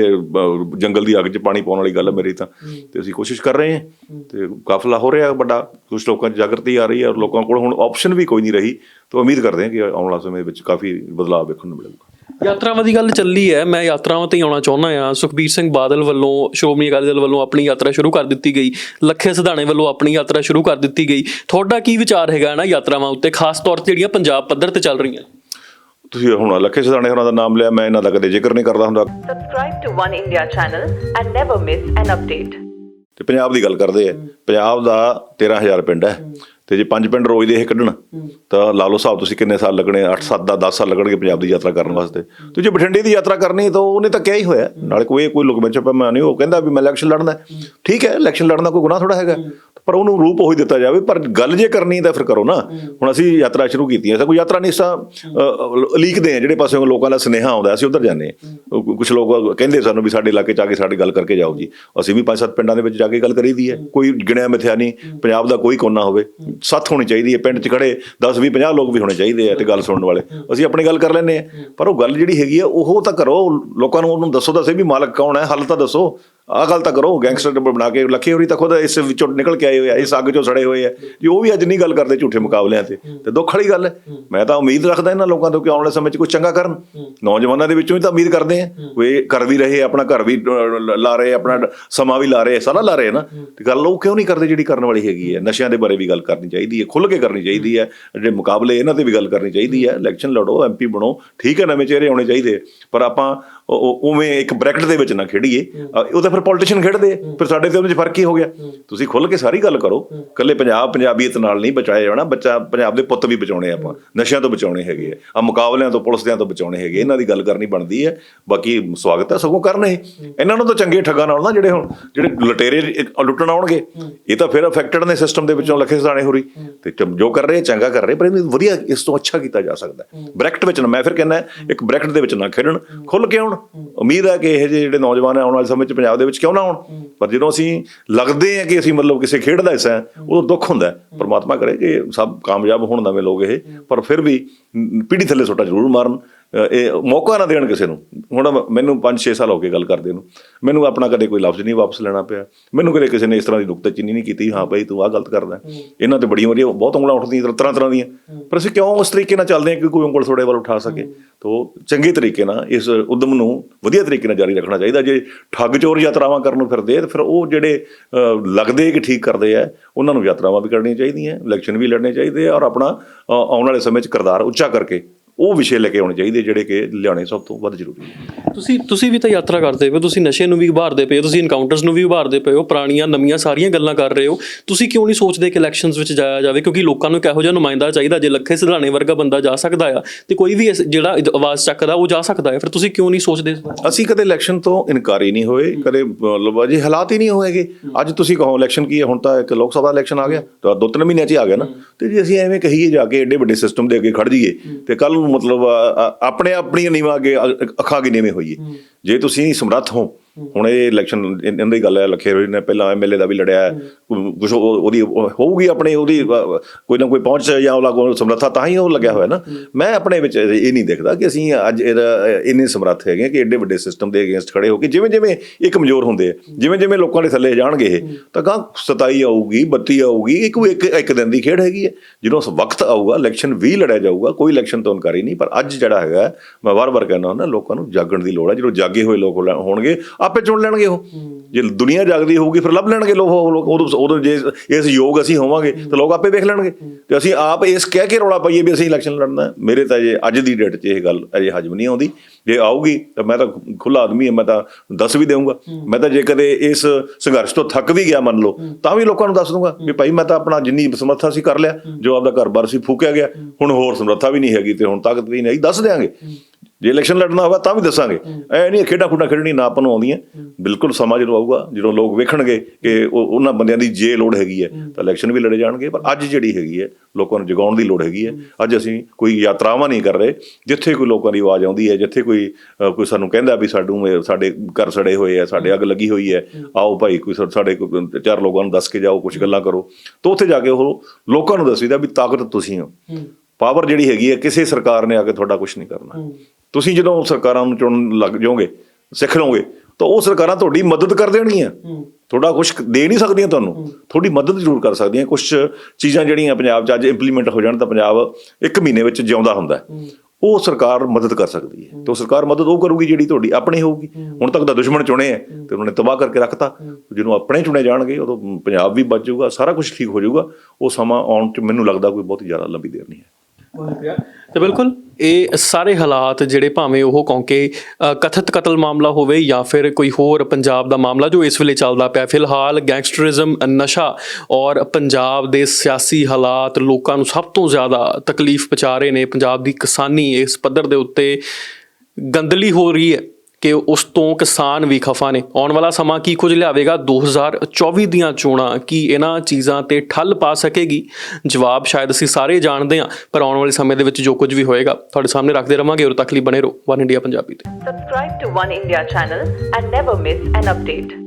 ਜੰਗਲ ਦੀ ਅੱਗ 'ਚ ਪਾਣੀ ਪਾਉਣ ਵਾਲੀ ਗੱਲ ਹੈ ਮੇਰੀ ਤਾਂ। ਤੇ ਅਸੀਂ ਕੋਸ਼ਿਸ਼ ਕਰ ਰਹੇ ਹਾਂ। ਤੇ ਕਾਫਲਾ ਹੋ ਰਿਹਾ ਵੱਡਾ ਕੁਝ ਲੋਕਾਂ 'ਚ ਜਾਗਰਤੀ ਆ ਰਹੀ ਹੈ ਔਰ ਲੋਕਾਂ ਕੋਲ ਹੁਣ ਆਪਸ਼ਨ ਵੀ ਕੋਈ ਨਹੀਂ ਰਹੀ। ਤਾਂ ਉਮੀਦ ਕਰਦੇ ਹਾਂ ਕਿ ਆਉਣ ਵਾਲੇ ਸਮੇਂ ਵਿੱਚ ਕਾਫੀ ਬਦਲਾਅ ਵੇਖਣ ਨੂੰ ਮਿਲੇਗਾ। ਯਾਤਰਾਵਾਂ ਦੀ ਗੱਲ ਚੱਲੀ ਹੈ। ਮੈਂ ਯਾਤਰਾਵਾਂ ਤੇ ਹੀ ਆਉਣਾ ਚਾਹੁੰਦਾ ਆ ਸੁਖਬੀਰ ਸਿੰਘ ਬਾਦਲ ਵੱਲੋਂ ਸ਼੍ਰੋਮਣੀ ਅਕਾਲੀ ਦਲ ਵੱਲੋਂ ਆਪਣੀ ਯਾਤਰਾ ਸ਼ੁਰੂ ਕਰ ਦਿੱਤੀ ਗਈ। ਲੱਖੇ ਸਿਧਾਣੇ ਵੱਲੋਂ ਆਪਣੀ ਯਾਤਰਾ ਸ਼ੁਰੂ ਕਰ ਦਿੱਤੀ ਗਈ। ਤੁਹਾਡਾ ਕੀ ਵਿਚਾਰ ਹੈਗਾ ਨਾ ਯਾਤਰਾਵਾਂ ਉੱਤੇ? ਖਾਸ ਤੌਰ ਤੇ ਜਿਹੜੀਆਂ ਪੰਜਾਬ ਪੱਧਰ ਤੇ ਚੱਲ ਰਹੀਆਂ। ਤੁਸੀਂ ਹੁਣ ਲੱਖੇ ਸਿਧਾਣੇ ਹੋਰਾਂ ਦਾ ਨਾਮ ਲਿਆ ਮੈਂ ਇਹਨਾਂ ਦਾ ਕਦੇ ਜ਼ਿਕਰ ਨਹੀਂ ਕਰਦਾ ਹੁੰਦਾ। Subscribe to One India channel and never miss an update. ਤੇ ਪੰਜਾਬ ਦੀ ਗੱਲ ਕਰਦੇ ਆ। ਪੰਜਾਬ ਦਾ 13000 ਪਿੰਡ ਹੈ ਤੇ ਜੇ ਪੰਜ ਪਿੰਡ ਰੋਜ਼ ਦੇ ਇਹ ਕੱਢਣ ਤਾਂ ਲਾ ਲਓ ਹਿਸਾਬ ਤੁਸੀਂ ਕਿੰਨੇ ਸਾਲ ਲੱਗਣੇ 8 7 ਦਾ 10 ਸਾਲ ਲੱਗਣਗੇ ਪੰਜਾਬ ਦੀ ਯਾਤਰਾ ਕਰਨ ਵਾਸਤੇ। ਤੇ ਜੇ ਬਠਿੰਡੇ ਦੀ ਯਾਤਰਾ ਕਰਨੀ ਤਾਂ ਉਹਨੇ ਤਾਂ ਕਿਹਾ ਹੀ ਹੋਇਆ। ਨਾਲੇ ਕੋਈ ਕੋਈ ਲੋਕ ਵਿੱਚ ਪਾ ਨਹੀਂ ਉਹ ਕਹਿੰਦਾ ਵੀ ਮੈਂ ਇਲੈਕਸ਼ਨ ਲੜਨਾ। ਹੈ। ਠੀਕ ਹੈ ਇਲੈਕਸ਼ਨ ਲੜਨਾ ਕੋਈ ਗੁਨਾਹ ਥੋੜਾ ਹੈਗਾ। ਪਰ ਉਹਨੂੰ ਰੂਪ ਉਹੀ ਦਿੱਤਾ ਜਾਵੇ ਪਰ ਗੱਲ ਜੇ ਕਰਨੀ ਤਾਂ ਫਿਰ ਕਰੋ ਨਾ। ਹੁਣ ਅਸੀਂ ਯਾਤਰਾ ਸ਼ੁਰੂ ਕੀਤੀ ਹੈ ਸਾ ਕੋਈ ਯਾਤਰਾ ਨਹੀਂ ਸਾ ਲੀਕਦੇ ਆ ਜਿਹੜੇ ਪਾਸੇ ਲੋਕਾਂ ਦਾ ਸੁਨੇਹਾ ਆਉਂਦਾ ਅਸੀਂ ਉਧਰ ਜਾਂਦੇ ਕੁਝ ਲੋਕ ਕਹਿੰਦੇ ਸਾਨੂੰ ਵੀ ਸਾਡੇ ਇਲਾਕੇ ਚ ਆ ਕੇ ਸਾਡੀ ਗੱਲ ਕਰਕੇ ਜਾਓ ਜੀ। ਅਸੀਂ ਵੀ ਪੰਜ ਸੱਤ ਪਿੰਡਾਂ ਦੇ ਵਿੱਚ ਜਾ ਕੇ ਗੱਲ ਕਰੀਦੀ ਹੈ। ਕੋਈ ਗਿਣਿਆ ਮਿਥਿਆ ਨਹੀਂ ਪੰਜਾਬ ਦਾ ਕੋਈ ਕੋਨਾ ਹੋਵੇ। ਸੱਤ ਹੋਣੀ ਚਾਹੀਦੀ ਹੈ ਪਿੰਡ 'ਚ ਖੜੇ 10 20 50 ਲੋਕ ਵੀ ਹੋਣੇ ਚਾਹੀਦੇ ਆ ਤੇ ਗੱਲ ਸੁਣਨ ਵਾਲੇ। ਅਸੀਂ ਆਪਣੀ ਗੱਲ ਕਰ ਲੈਂਦੇ ਆ ਪਰ ਉਹ ਗੱਲ ਜਿਹੜੀ ਹੈਗੀ ਆ ਉਹ ਤਾਂ ਕਰੋ। ਲੋਕਾਂ ਨੂੰ ਉਹਨੂੰ ਦੱਸੋ ਤਾਂ ਸਹੀ ਵੀ ਮਾਲਕ ਕੌਣ ਹੈ ਹੱਲ ਤਾਂ ਦੱਸੋ। ਆਹ ਗੱਲ ਤਾਂ ਕਰੋ, ਗੈਂਗਸਟਰ ਬਣਾ ਕੇ, ਲੱਖੇ ਹੋਰੀ ਤਾਂ ਖੁਦ ਇਸ ਵਿੱਚੋਂ ਨਿਕਲ ਕੇ ਆਏ ਹੋਏ ਆ, ਇਸ ਅੱਗ ਚੋਂ ਸੜੇ ਹੋਏ ਆ। ਜੀ, ਉਹ ਵੀ ਅੱਜ ਨਹੀਂ ਗੱਲ ਕਰਦੇ ਝੂਠੇ ਮੁਕਾਬਲਿਆਂ ਤੇ। ਤੇ ਦੁੱਖ ਵਾਲੀ ਗੱਲ ਹੈ। ਮੈਂ ਤਾਂ ਉਮੀਦ ਰੱਖਦਾ ਇਹਨਾਂ ਲੋਕਾਂ ਤੋਂ ਕਿ ਆਉਣ ਵਾਲੇ ਸਮੇਂ 'ਚ ਕੁਝ ਚੰਗਾ ਕਰਨ। ਨੌਜਵਾਨਾਂ ਦੇ ਵਿੱਚੋਂ ਵੀ ਤਾਂ ਉਮੀਦ ਕਰਦੇ ਆ ਕੋਈ ਕਰ ਵੀ ਰਹੇ ਆਪਣਾ ਘਰ ਵੀ ਲਾ ਰਹੇ ਆਪਣਾ ਸਮਾਂ ਵੀ ਲਾ ਰਹੇ ਸਾਰਾ ਲਾ ਰਹੇ ਨਾ। ਤੇ ਗੱਲ ਉਹ ਕਿਉਂ ਨਹੀਂ ਕਰਦੇ ਜਿਹੜੀ ਕਰਨ ਵਾਲੀ ਹੈਗੀ ਹੈ? ਨਸ਼ਿਆਂ ਦੇ ਬਾਰੇ ਵੀ ਗੱਲ ਕਰਨੀ ਚਾਹੀਦੀ ਹੈ, ਖੁੱਲ੍ਹ ਕੇ ਕਰਨੀ ਚਾਹੀਦੀ ਹੈ। ਜਿਹੜੇ ਮੁਕਾਬਲੇ ਇਹਨਾਂ ਤੇ ਵੀ ਗੱਲ ਕਰਨੀ ਚਾਹੀਦੀ ਹੈ। ਇਲੈਕਸ਼ਨ ਲੜੋ ਐਮਪੀ ਬਣੋ। ਠੀਕ ਹੈ, ਨਵੇਂ ਚਿਹਰੇ ਆਉਣੇ ਚਾਹੀਦੇ। ਪਰ ਆਪਾਂ ਉਵੇਂ ਇੱਕ ਬ੍ਰੈਕਟ ਦੇ ਵਿੱਚ ਨਾ ਖੇਡੀਏ। ਉਹ ਤਾਂ ਫਿਰ ਪੋਲੀਟੀਸ਼ੀਅਨ ਖੇਡਦੇ। ਫਿਰ ਸਾਡੇ ਤੇ ਉਹਦੇ 'ਚ ਫ਼ਰਕ ਕੀ ਹੋ ਗਿਆ। ਤੁਸੀਂ ਖੁੱਲ੍ਹ ਕੇ ਸਾਰੀ ਗੱਲ ਕਰੋ। ਕੱਲੇ ਪੰਜਾਬ ਪੰਜਾਬੀਅਤ ਨਾਲ ਨਹੀਂ ਬਚਾਇਆ ਜਾਣਾ। ਬੱਚਾ ਪੰਜਾਬ ਦੇ ਪੁੱਤ ਵੀ ਬਚਾਉਣੇ ਆਪਾਂ। ਨਸ਼ਿਆਂ ਤੋਂ ਬਚਾਉਣੇ ਹੈਗੇ ਆ। ਆ ਮੁਕਾਬਲਿਆਂ ਤੋਂ ਪੁਲਿਸਿਆਂ ਤੋਂ ਬਚਾਉਣੇ ਹੈਗੇ। ਇਹਨਾਂ ਦੀ ਗੱਲ ਕਰਨੀ ਬਣਦੀ ਹੈ ਬਾਕੀ ਸਵਾਗਤ ਹੈ ਸਗੋਂ ਕਰਨ ਇਹ। ਇਹਨਾਂ ਨੂੰ ਤਾਂ ਚੰਗੇ ਠੱਗਾਂ ਨਾਲ ਨਾ ਜਿਹੜੇ ਹੁਣ ਜਿਹੜੇ ਲੁਟੇਰੇ ਲੁੱਟਣ ਆਉਣਗੇ। ਇਹ ਤਾਂ ਫਿਰ ਅਫੈਕਟਡ ਨੇ ਸਿਸਟਮ ਦੇ ਵਿੱਚੋਂ ਲੱਖੇ ਸਦਾਣੇ ਹੋ। ਰਹੀ ਤੇ ਜੋ ਕਰ ਰਹੇ ਚੰਗਾ ਕਰ ਰਹੇ ਪਰ ਇਹਨੂੰ ਵਧੀਆ ਇਸ ਤੋਂ ਅੱਛਾ ਕੀਤਾ ਜਾ ਸਕਦਾ। ਹੈ। ਬ੍ਰੈਕਟ ਵਿੱਚ ਨਾ ਮੈਂ ਫਿਰ ਕਹਿੰਦਾ ਇੱਕ ਬ੍ਰੈਕਟ ਦੇ ਵਿੱਚ ਨਾ ਖੇਡਣ। ਖੁੱਲ ਕੇ ਆਉਣ ਉਮੀਦ ਹੈ ਕਿ ਇਹ ਜਿਹੇ ਜਿਹੜੇ ਨੌਜਵਾਨ ਆਉਣ ਵਾਲੇ ਸਮੇਂ 'ਚ ਪੰਜਾਬ ਦੇ ਵਿੱਚ ਕਿਉਂ ਨਾ ਆਉਣ? ਪਰ ਜਦੋਂ ਅਸੀਂ ਲੱਗਦੇ ਹਾਂ ਕਿ ਅਸੀਂ ਮਤਲਬ ਕਿਸੇ ਖੇਡ ਦਾ ਹਿੱਸਾ ਹੈ ਉਦੋਂ ਦੁੱਖ ਹੁੰਦਾ ਪਰਮਾਤਮਾ ਕਰੇ ਕਿ ਸਭ ਕਾਮਯਾਬ ਹੋਣ ਨਵੇਂ ਲੋਕ ਇਹ ਪਰ ਫਿਰ ਵੀ ਮ, ਪੀੜੀ ਥੱਲੇ ਸੋਟਾ ਜ਼ਰੂਰ ਮਾਰਨ। ਇਹ ਮੌਕਾ ਨਾ ਦੇਣ ਕਿਸੇ ਨੂੰ। ਹੁਣ ਮੈਨੂੰ 5-6 ਸਾਲ ਹੋ ਗਏ ਗੱਲ ਕਰਦੇ ਨੂੰ। ਮੈਨੂੰ ਆਪਣਾ ਕਦੇ ਕੋਈ ਲਫ਼ਜ਼ ਨਹੀਂ ਵਾਪਸ ਲੈਣਾ ਪਿਆ। ਮੈਨੂੰ ਕਦੇ ਕਿਸੇ ਨੇ ਇਸ ਤਰ੍ਹਾਂ ਦੀ ਨੁਕਤਾਚੀਨੀ ਨਹੀਂ ਕੀਤੀ ਹਾਂ ਭਾਈ ਤੂੰ ਆਹ ਗਲਤ ਕਰਦਾ। ਇਹਨਾਂ ਤੇ ਬੜੀਆਂ ਵਧੀਆ ਬਹੁਤ ਉਂਗਲਾਂ ਉੱਠਦੀਆਂ ਤਰ੍ਹਾਂ ਤਰ੍ਹਾਂ ਦੀਆਂ। ਪਰ ਅਸੀਂ ਕਿਉਂ ਉਸ ਤਰੀਕੇ ਨਾਲ ਚੱਲਦੇ ਹਾਂ ਕਿ ਕੋਈ ਉਂਗਲ ਥੋੜੇ ਵੱਲ ਉਠਾ ਸਕੇ? ਤੋ ਚੰਗੇ ਤਰੀਕੇ ਨਾਲ ਇਸ ਉਦਮ ਨੂੰ ਵਧੀਆ ਤਰੀਕੇ ਨਾਲ ਜਾਰੀ ਰੱਖਣਾ ਚਾਹੀਦਾ। ਜੇ ਠੱਗ ਚੋਰ ਯਾਤਰਾਵਾਂ ਕਰਨ ਨੂੰ ਫਿਰਦੇ ਤੇ ਫਿਰ ਉਹ ਜਿਹੜੇ ਲੱਗਦੇ ਕਿ ਠੀਕ ਕਰਦੇ ਆ ਉਹਨਾਂ ਨੂੰ ਯਾਤਰਾਵਾਂ ਵੀ ਕਰਨੀਆਂ ਚਾਹੀਦੀਆਂ ਇਲੈਕਸ਼ਨ ਵੀ ਲੜਨੇ ਚਾਹੀਦੇ ਆ ਔਰ ਆਪਣਾ ਆਉਣ ਵਾਲੇ ਸਮੇਂ 'ਚ ਕਿਰਦਾਰ ਉੱਚਾ ਕਰਕੇ ਉਹ ਵਿਸ਼ੇ ਲੈ ਕੇ ਆਉਣੇ ਚਾਹੀਦੇ ਜਿਹੜੇ ਕਿ ਲਿਆਉਣੇ ਸਭ ਤੋਂ ਵੱਧ ਜ਼ਰੂਰੀ ਹੈ ਤੁਸੀਂ ਤੁਸੀਂ ਵੀ ਤਾਂ ਯਾਤਰਾ ਕਰਦੇ ਪਏ ਹੋ ਤੁਸੀਂ ਨਸ਼ੇ ਨੂੰ ਵੀ ਉਭਾਰਦੇ ਪਏ ਹੋ ਤੁਸੀਂ ਇਨਕਾਊਂਟਰਸ ਨੂੰ ਵੀ ਉਭਾਰਦੇ ਪਏ ਹੋ ਪੁਰਾਣੀਆਂ ਨਵੀਆਂ ਸਾਰੀਆਂ ਗੱਲਾਂ ਕਰ ਰਹੇ ਹੋ। ਤੁਸੀਂ ਕਿਉਂ ਨਹੀਂ ਸੋਚਦੇ ਕਿ ਇਲੈਕਸ਼ਨਸ ਵਿੱਚ ਜਾਇਆ ਜਾਵੇ? ਕਿਉਂਕਿ ਲੋਕਾਂ ਨੂੰ ਇੱਕ ਇਹੋ ਜਿਹਾ ਨੁਮਾਇੰਦਾ ਚਾਹੀਦਾ ਜੇ ਲੱਖੇ ਸਿਧਾਣੇ ਵਰਗਾ ਬੰਦਾ ਜਾ ਸਕਦਾ ਆ ਤੇ ਕੋਈ ਵੀ ਜਿਹੜਾ ਆਵਾਜ਼ ਚੱਕਦਾ ਉਹ ਜਾ ਸਕਦਾ ਹੈ ਫਿਰ ਤੁਸੀਂ ਕਿਉਂ ਨਹੀਂ ਸੋਚਦੇ ਅਸੀਂ ਕਦੇ ਇਲੈਕਸ਼ਨ ਤੋਂ ਇਨਕਾਰੀ ਨਹੀਂ ਹੋਏ ਕਦੇ ਮਤਲਬ ਅਜੇ ਹਾਲਾਤ ਹੀ ਨਹੀਂ ਹੋਏਗੇ ਅੱਜ ਤੁਸੀਂ ਕਹੋ ਇਲੈਕਸ਼ਨ ਕੀ ਹੈ ਹੁਣ ਤਾਂ ਇੱਕ ਲੋਕ ਸਭਾ ਇਲੈਕਸ਼ਨ ਆ ਗਿਆ ਤਾਂ ਦੋ ਤਿੰਨ ਮਹੀਨਿਆਂ 'ਚ ਹੀ ਆ ਗਿਆ ਨਾ। ਤੇ ਜੇ ਅਸੀਂ ਐਵੇਂ ਕਹੀਏ ਜਾ ਕੇ ਏਡੇ ਵੱਡੇ ਸਿਸਟਮ ਦੇ ਅੱਗੇ ਖੜ ਜਾਈਏ ਤੇ ਕੱਲ ਨੂੰ ਮਤਲਬ ਆਪਣੇ ਆਪਣੀਆਂ ਨੀਵਾਂ ਅੱਗੇ ਅੱਖਾਂ ਅੱਗੇ ਨੀਵੇਂ ਹੋਈਏ। ਜੇ ਤੁਸੀਂ ਸਮਰੱਥ ਹੋ ਹੁਣ ਇਹ ਇਲੈਕਸ਼ਨ ਇਹਨਾਂ ਦੀ ਗੱਲ ਹੈ ਲੱਖੇ ਰੋਈ ਨੇ ਪਹਿਲਾਂ ਐਮਐਲਏ ਦਾ ਵੀ ਲੜਿਆ ਕੁਝ ਉਹਦੀ ਉਹ ਹੋਊਗੀ ਆਪਣੇ ਉਹਦੀ ਕੋਈ ਨਾ ਕੋਈ ਪਹੁੰਚ ਜਾਂ ਉਹਲਾ ਕੋਲ ਸਮਰੱਥਾ ਤਾਂ ਹੀ ਉਹ ਲੱਗਿਆ ਹੋਇਆ ਨਾ। ਮੈਂ ਆਪਣੇ ਵਿੱਚ ਇਹ ਨਹੀਂ ਦੇਖਦਾ ਕਿ ਅਸੀਂ ਅੱਜ ਇਹਦਾ ਇੰਨੇ ਸਮਰੱਥ ਹੈਗੇ ਕਿ ਏਡੇ ਵੱਡੇ ਸਿਸਟਮ ਦੇ ਅਗੇਂਸਟ ਖੜੇ ਹੋ ਕੇ ਜਿਵੇਂ ਜਿਵੇਂ ਇਹ ਕਮਜ਼ੋਰ ਹੁੰਦੇ ਆ ਜਿਵੇਂ ਜਿਵੇਂ ਲੋਕਾਂ ਦੇ ਥੱਲੇ ਜਾਣਗੇ ਇਹ ਤਾਂ ਗਾਂ 27 ਆਊਗੀ 32 ਆਊਗੀ ਇੱਕ ਇੱਕ ਇੱਕ ਦਿਨ ਦੀ ਖੇਡ ਹੈਗੀ ਹੈ ਜਦੋਂ ਉਸ ਵਕਤ ਆਊਗਾ ਇਲੈਕਸ਼ਨ ਵੀ ਲੜਿਆ ਜਾਊਗਾ ਕੋਈ ਇਲੈਕਸ਼ਨ ਤੋਂ ਇਨਕਾਰੀ ਨਹੀਂ ਪਰ ਅੱਜ ਜਿਹੜਾ ਹੈਗਾ ਮੈਂ ਵਾਰ-ਵਾਰ ਕਹਿੰਦਾ ਹੁੰਦਾ ਲੋਕਾਂ ਨੂੰ ਜਾਗਣ ਦੀ ਲੋੜ ਹੈ। ਜਦੋਂ ਜਾਗੇ ਹੋਏ ਲੋਕ ਹੋਣਗੇ ਆਪੇ ਚੁਣ ਲੈਣਗੇ ਉਹ। ਜੇ ਦੁਨੀਆ ਜਾਗਦੀ ਹੋਊਗੀ, ਫਿਰ ਲੱਭ ਲੈਣਗੇ ਲੋਕ, ਉਹ ਲੋਕ ਉਦੋਂ ਉਦੋਂ ਜੇ ਇਸ ਯੋਗ ਅਸੀਂ ਹੋਵਾਂਗੇ, ਤਾਂ ਲੋਕ ਆਪੇ ਵੇਖ ਲੈਣਗੇ। ਤੇ ਅਸੀਂ ਆਪ ਇਸ ਕਹਿ ਕੇ ਰੌਲਾ ਪਾਈਏ ਵੀ ਅਸੀਂ ਇਲੈਕਸ਼ਨ ਲੜਨਾ ਮੇਰੇ ਤਾਂ ਜੇ ਅੱਜ ਦੀ ਡੇਟ 'ਚ ਇਹ ਗੱਲ ਅਜੇ ਹਜਮ ਨਹੀਂ ਆਉਂਦੀ। ਜੇ ਆਊਗੀ, ਤਾਂ ਮੈਂ ਤਾਂ ਖੁੱਲਾ ਆਦਮੀ ਹਾਂ, ਮੈਂ ਤਾਂ ਦੱਸ ਵੀ ਦੇਵਾਂਗਾ ਮੈਂ ਤਾਂ ਜੇ ਕਦੇ ਇਸ ਸੰਘਰਸ਼ ਤੋਂ ਥੱਕ ਵੀ ਗਿਆ, ਮੰਨ ਲਓ, ਤਾਂ ਵੀ ਲੋਕਾਂ ਨੂੰ ਦੱਸ ਦੂੰਗਾ ਵੀ ਭਾਈ ਮੈਂ ਤਾਂ ਆਪਣਾ ਜਿੰਨੀ ਸਮਰੱਥਾ ਸੀ ਕਰ ਲਿਆ, ਜੋ ਆਪਦਾ ਘਰ-ਬਾਰ ਸੀ ਫੂਕਿਆ ਗਿਆ। ਹੁਣ ਹੋਰ ਸਮਰੱਥਾ ਵੀ ਨਹੀਂ ਹੈਗੀ ਤੇ ਹੁਣ ਤਾਕਤ ਵੀ ਨਹੀਂ ਦੱਸ ਦਿਆਂਗੇ। ਜੇ ਇਲੈਕਸ਼ਨ ਲੜਨਾ ਹੋਗਾ ਤਾਂ ਵੀ ਦੱਸਾਂਗੇ। ਐ ਨਹੀਂ ਖੇਡਾਂ ਖੁੱਡਾਂ ਖੇਡਣੀ ਨਾ ਆਪਾਂ ਨੂੰ ਆਉਂਦੀਆਂ। ਬਿਲਕੁਲ ਸਮਾਂ ਜਦੋਂ ਆਊਗਾ ਜਦੋਂ ਲੋਕ ਵੇਖਣਗੇ ਕਿ ਉਹ- ਉਹਨਾਂ ਬੰਦਿਆਂ ਦੀ ਜੇ ਲੋੜ ਹੈਗੀ ਹੈ ਤਾਂ ਇਲੈਕਸ਼ਨ ਵੀ ਲੜੇ ਜਾਣਗੇ। ਪਰ ਅੱਜ ਜਿਹੜੀ ਹੈਗੀ ਹੈ ਲੋਕਾਂ ਨੂੰ ਜਗਾਉਣ ਦੀ ਲੋੜ ਹੈਗੀ ਹੈ। ਅੱਜ ਅਸੀਂ ਕੋਈ ਯਾਤਰਾਵਾਂ ਨਹੀਂ ਕਰ ਰਹੇ ਜਿੱਥੇ ਕੋਈ ਲੋਕਾਂ ਦੀ ਆਵਾਜ਼ ਆਉਂਦੀ ਹੈ ਜਿੱਥੇ ਕੋਈ ਕੋਈ ਸਾਨੂੰ ਕਹਿੰਦਾ ਵੀ ਇਹ- ਸਾਡੇ ਘਰ ਸੜੇ ਹੋਏ ਆ ਸਾਡੇ ਅੱਗ ਲੱਗੀ ਹੋਈ ਹੈ ਆਓ ਭਾਈ ਕੋਈ ਸਾਡੇ ਚਾਰ ਲੋਕਾਂ ਨੂੰ ਦੱਸ ਕੇ ਜਾਓ ਕੁਝ ਗੱਲਾਂ ਕਰੋ। ਤਾਂ ਉੱਥੇ ਜਾ ਕੇ ਉਹ ਲੋਕਾਂ ਨੂੰ ਦੱਸੀਦਾ ਵੀ ਤਾਕਤ ਤੁਸੀਂ ਹੋ। ਪਾਵਰ ਜਿਹੜੀ ਹੈਗੀ ਹੈ ਕਿਸੇ ਸਰਕਾਰ ਨੇ ਆ ਕੇ ਤੁਹਾਡਾ ਕੁਝ ਨਹੀਂ ਕਰਨਾ। ਤੁਸੀਂ ਜਦੋਂ ਸਰਕਾਰਾਂ ਨੂੰ ਚੁਣਨ ਲੱਗ ਜਾਓਗੇ ਸਿੱਖ ਲਓਗੇ ਤਾਂ ਉਹ ਸਰਕਾਰਾਂ ਤੁਹਾਡੀ ਮਦਦ ਕਰ ਦੇਣਗੀਆਂ। ਤੁਹਾਡਾ ਕੁਝ ਦੇ ਨਹੀਂ ਸਕਦੀਆਂ ਤੁਹਾਨੂੰ। ਤੁਹਾਡੀ ਮਦਦ ਜ਼ਰੂਰ ਕਰ ਸਕਦੀਆਂ। ਕੁਝ ਚੀਜ਼ਾਂ ਜਿਹੜੀਆਂ ਪੰਜਾਬ 'ਚ ਅੱਜ ਇੰਪਲੀਮੈਂਟ ਹੋ ਜਾਣ ਤਾਂ ਪੰਜਾਬ ਇੱਕ ਮਹੀਨੇ ਵਿੱਚ ਜਿਉਂਦਾ ਹੁੰਦਾ ਹੈ। ਉਹ ਸਰਕਾਰ ਮਦਦ ਕਰ ਸਕਦੀ ਹੈ। ਤੇ ਉਹ ਸਰਕਾਰ ਮਦਦ ਉਹ ਕਰੂਗੀ ਜਿਹੜੀ ਤੁਹਾਡੀ ਆਪਣੀ ਹੋਊਗੀ। ਹੁਣ ਤੱਕ ਤਾਂ ਦੁਸ਼ਮਣ ਚੁਣੇ ਹੈ ਤੇ ਉਹਨਾਂ ਨੇ ਤਬਾਹ ਕਰਕੇ ਰੱਖਤਾ। ਜਦੋਂ ਆਪਣੇ ਚੁਣੇ ਜਾਣਗੇ ਉਦੋਂ ਪੰਜਾਬ ਵੀ ਬਚ ਜਾਊਗਾ ਸਾਰਾ ਕੁਝ ਠੀਕ ਹੋ ਜਾਊਗਾ। ਉਹ ਸਮਾਂ ਆਉਣ 'ਚ ਮੈਨੂੰ ਲੱਗਦਾ ਕੋਈ ਬਹੁਤ ਜ਼ਿਆਦਾ ਲੰਬੀ ਦੇਰ ਨਹੀਂ ਹੈ। ਤੇ ਬਿਲਕੁਲ। ਇਹ ਸਾਰੇ ਹਾਲਾਤ ਜਿਹੜੇ ਭਾਵੇਂ ਉਹ ਕੌਂਕੇ ਕਥਿਤ ਕਤਲ ਮਾਮਲਾ ਹੋਵੇ ਜਾਂ ਫਿਰ ਕੋਈ ਹੋਰ ਪੰਜਾਬ ਦਾ ਮਾਮਲਾ ਜੋ ਇਸ ਵੇਲੇ ਚੱਲਦਾ ਪਿਆ। ਫਿਲਹਾਲ ਗੈਂਗਸਟਰਿਜ਼ਮ, ਨਸ਼ਾ ਔਰ ਪੰਜਾਬ ਦੇ ਸਿਆਸੀ ਹਾਲਾਤ ਲੋਕਾਂ ਨੂੰ ਸਭ ਤੋਂ ਜ਼ਿਆਦਾ ਤਕਲੀਫ ਪਹੁੰਚਾ ਰਹੇ ਨੇ। ਪੰਜਾਬ ਦੀ ਕਿਸਾਨੀ ਇਸ ਪੱਧਰ ਦੇ ਉੱਤੇ ਗੰਦਲੀ ਹੋ ਰਹੀ ਹੈ। ਕਿ ਉਸ ਤੋਂ ਕਿਸਾਨ ਵੀ ਖਫਾ ਨੇ। ਆਉਣ ਵਾਲਾ ਸਮਾਂ ਕੀ ਕੁਝ ਲਿਆਵੇਗਾ? 2024 ਦੀਆਂ ਚੋਣਾਂ ਕੀ ਇਹਨਾਂ ਚੀਜ਼ਾਂ ਤੇ ਠੱਲ ਪਾ ਸਕੇਗੀ? ਜਵਾਬ ਸ਼ਾਇਦ ਅਸੀਂ ਸਾਰੇ ਜਾਣਦੇ ਹਾਂ, ਪਰ ਆਉਣ ਵਾਲੇ ਸਮੇਂ ਦੇ ਵਿੱਚ ਜੋ ਕੁਝ ਵੀ ਹੋਏਗਾ, ਤੁਹਾਡੇ ਸਾਹਮਣੇ ਰੱਖਦੇ ਰਵਾਂਗੇ ਉਦੋਂ ਤੱਕ ਲਈ ਬਣੇ ਰਹੋ। ਵਨ ਇੰਡੀਆ ਪੰਜਾਬੀ ਤੇ। Subscribe to One India channel and never miss an update.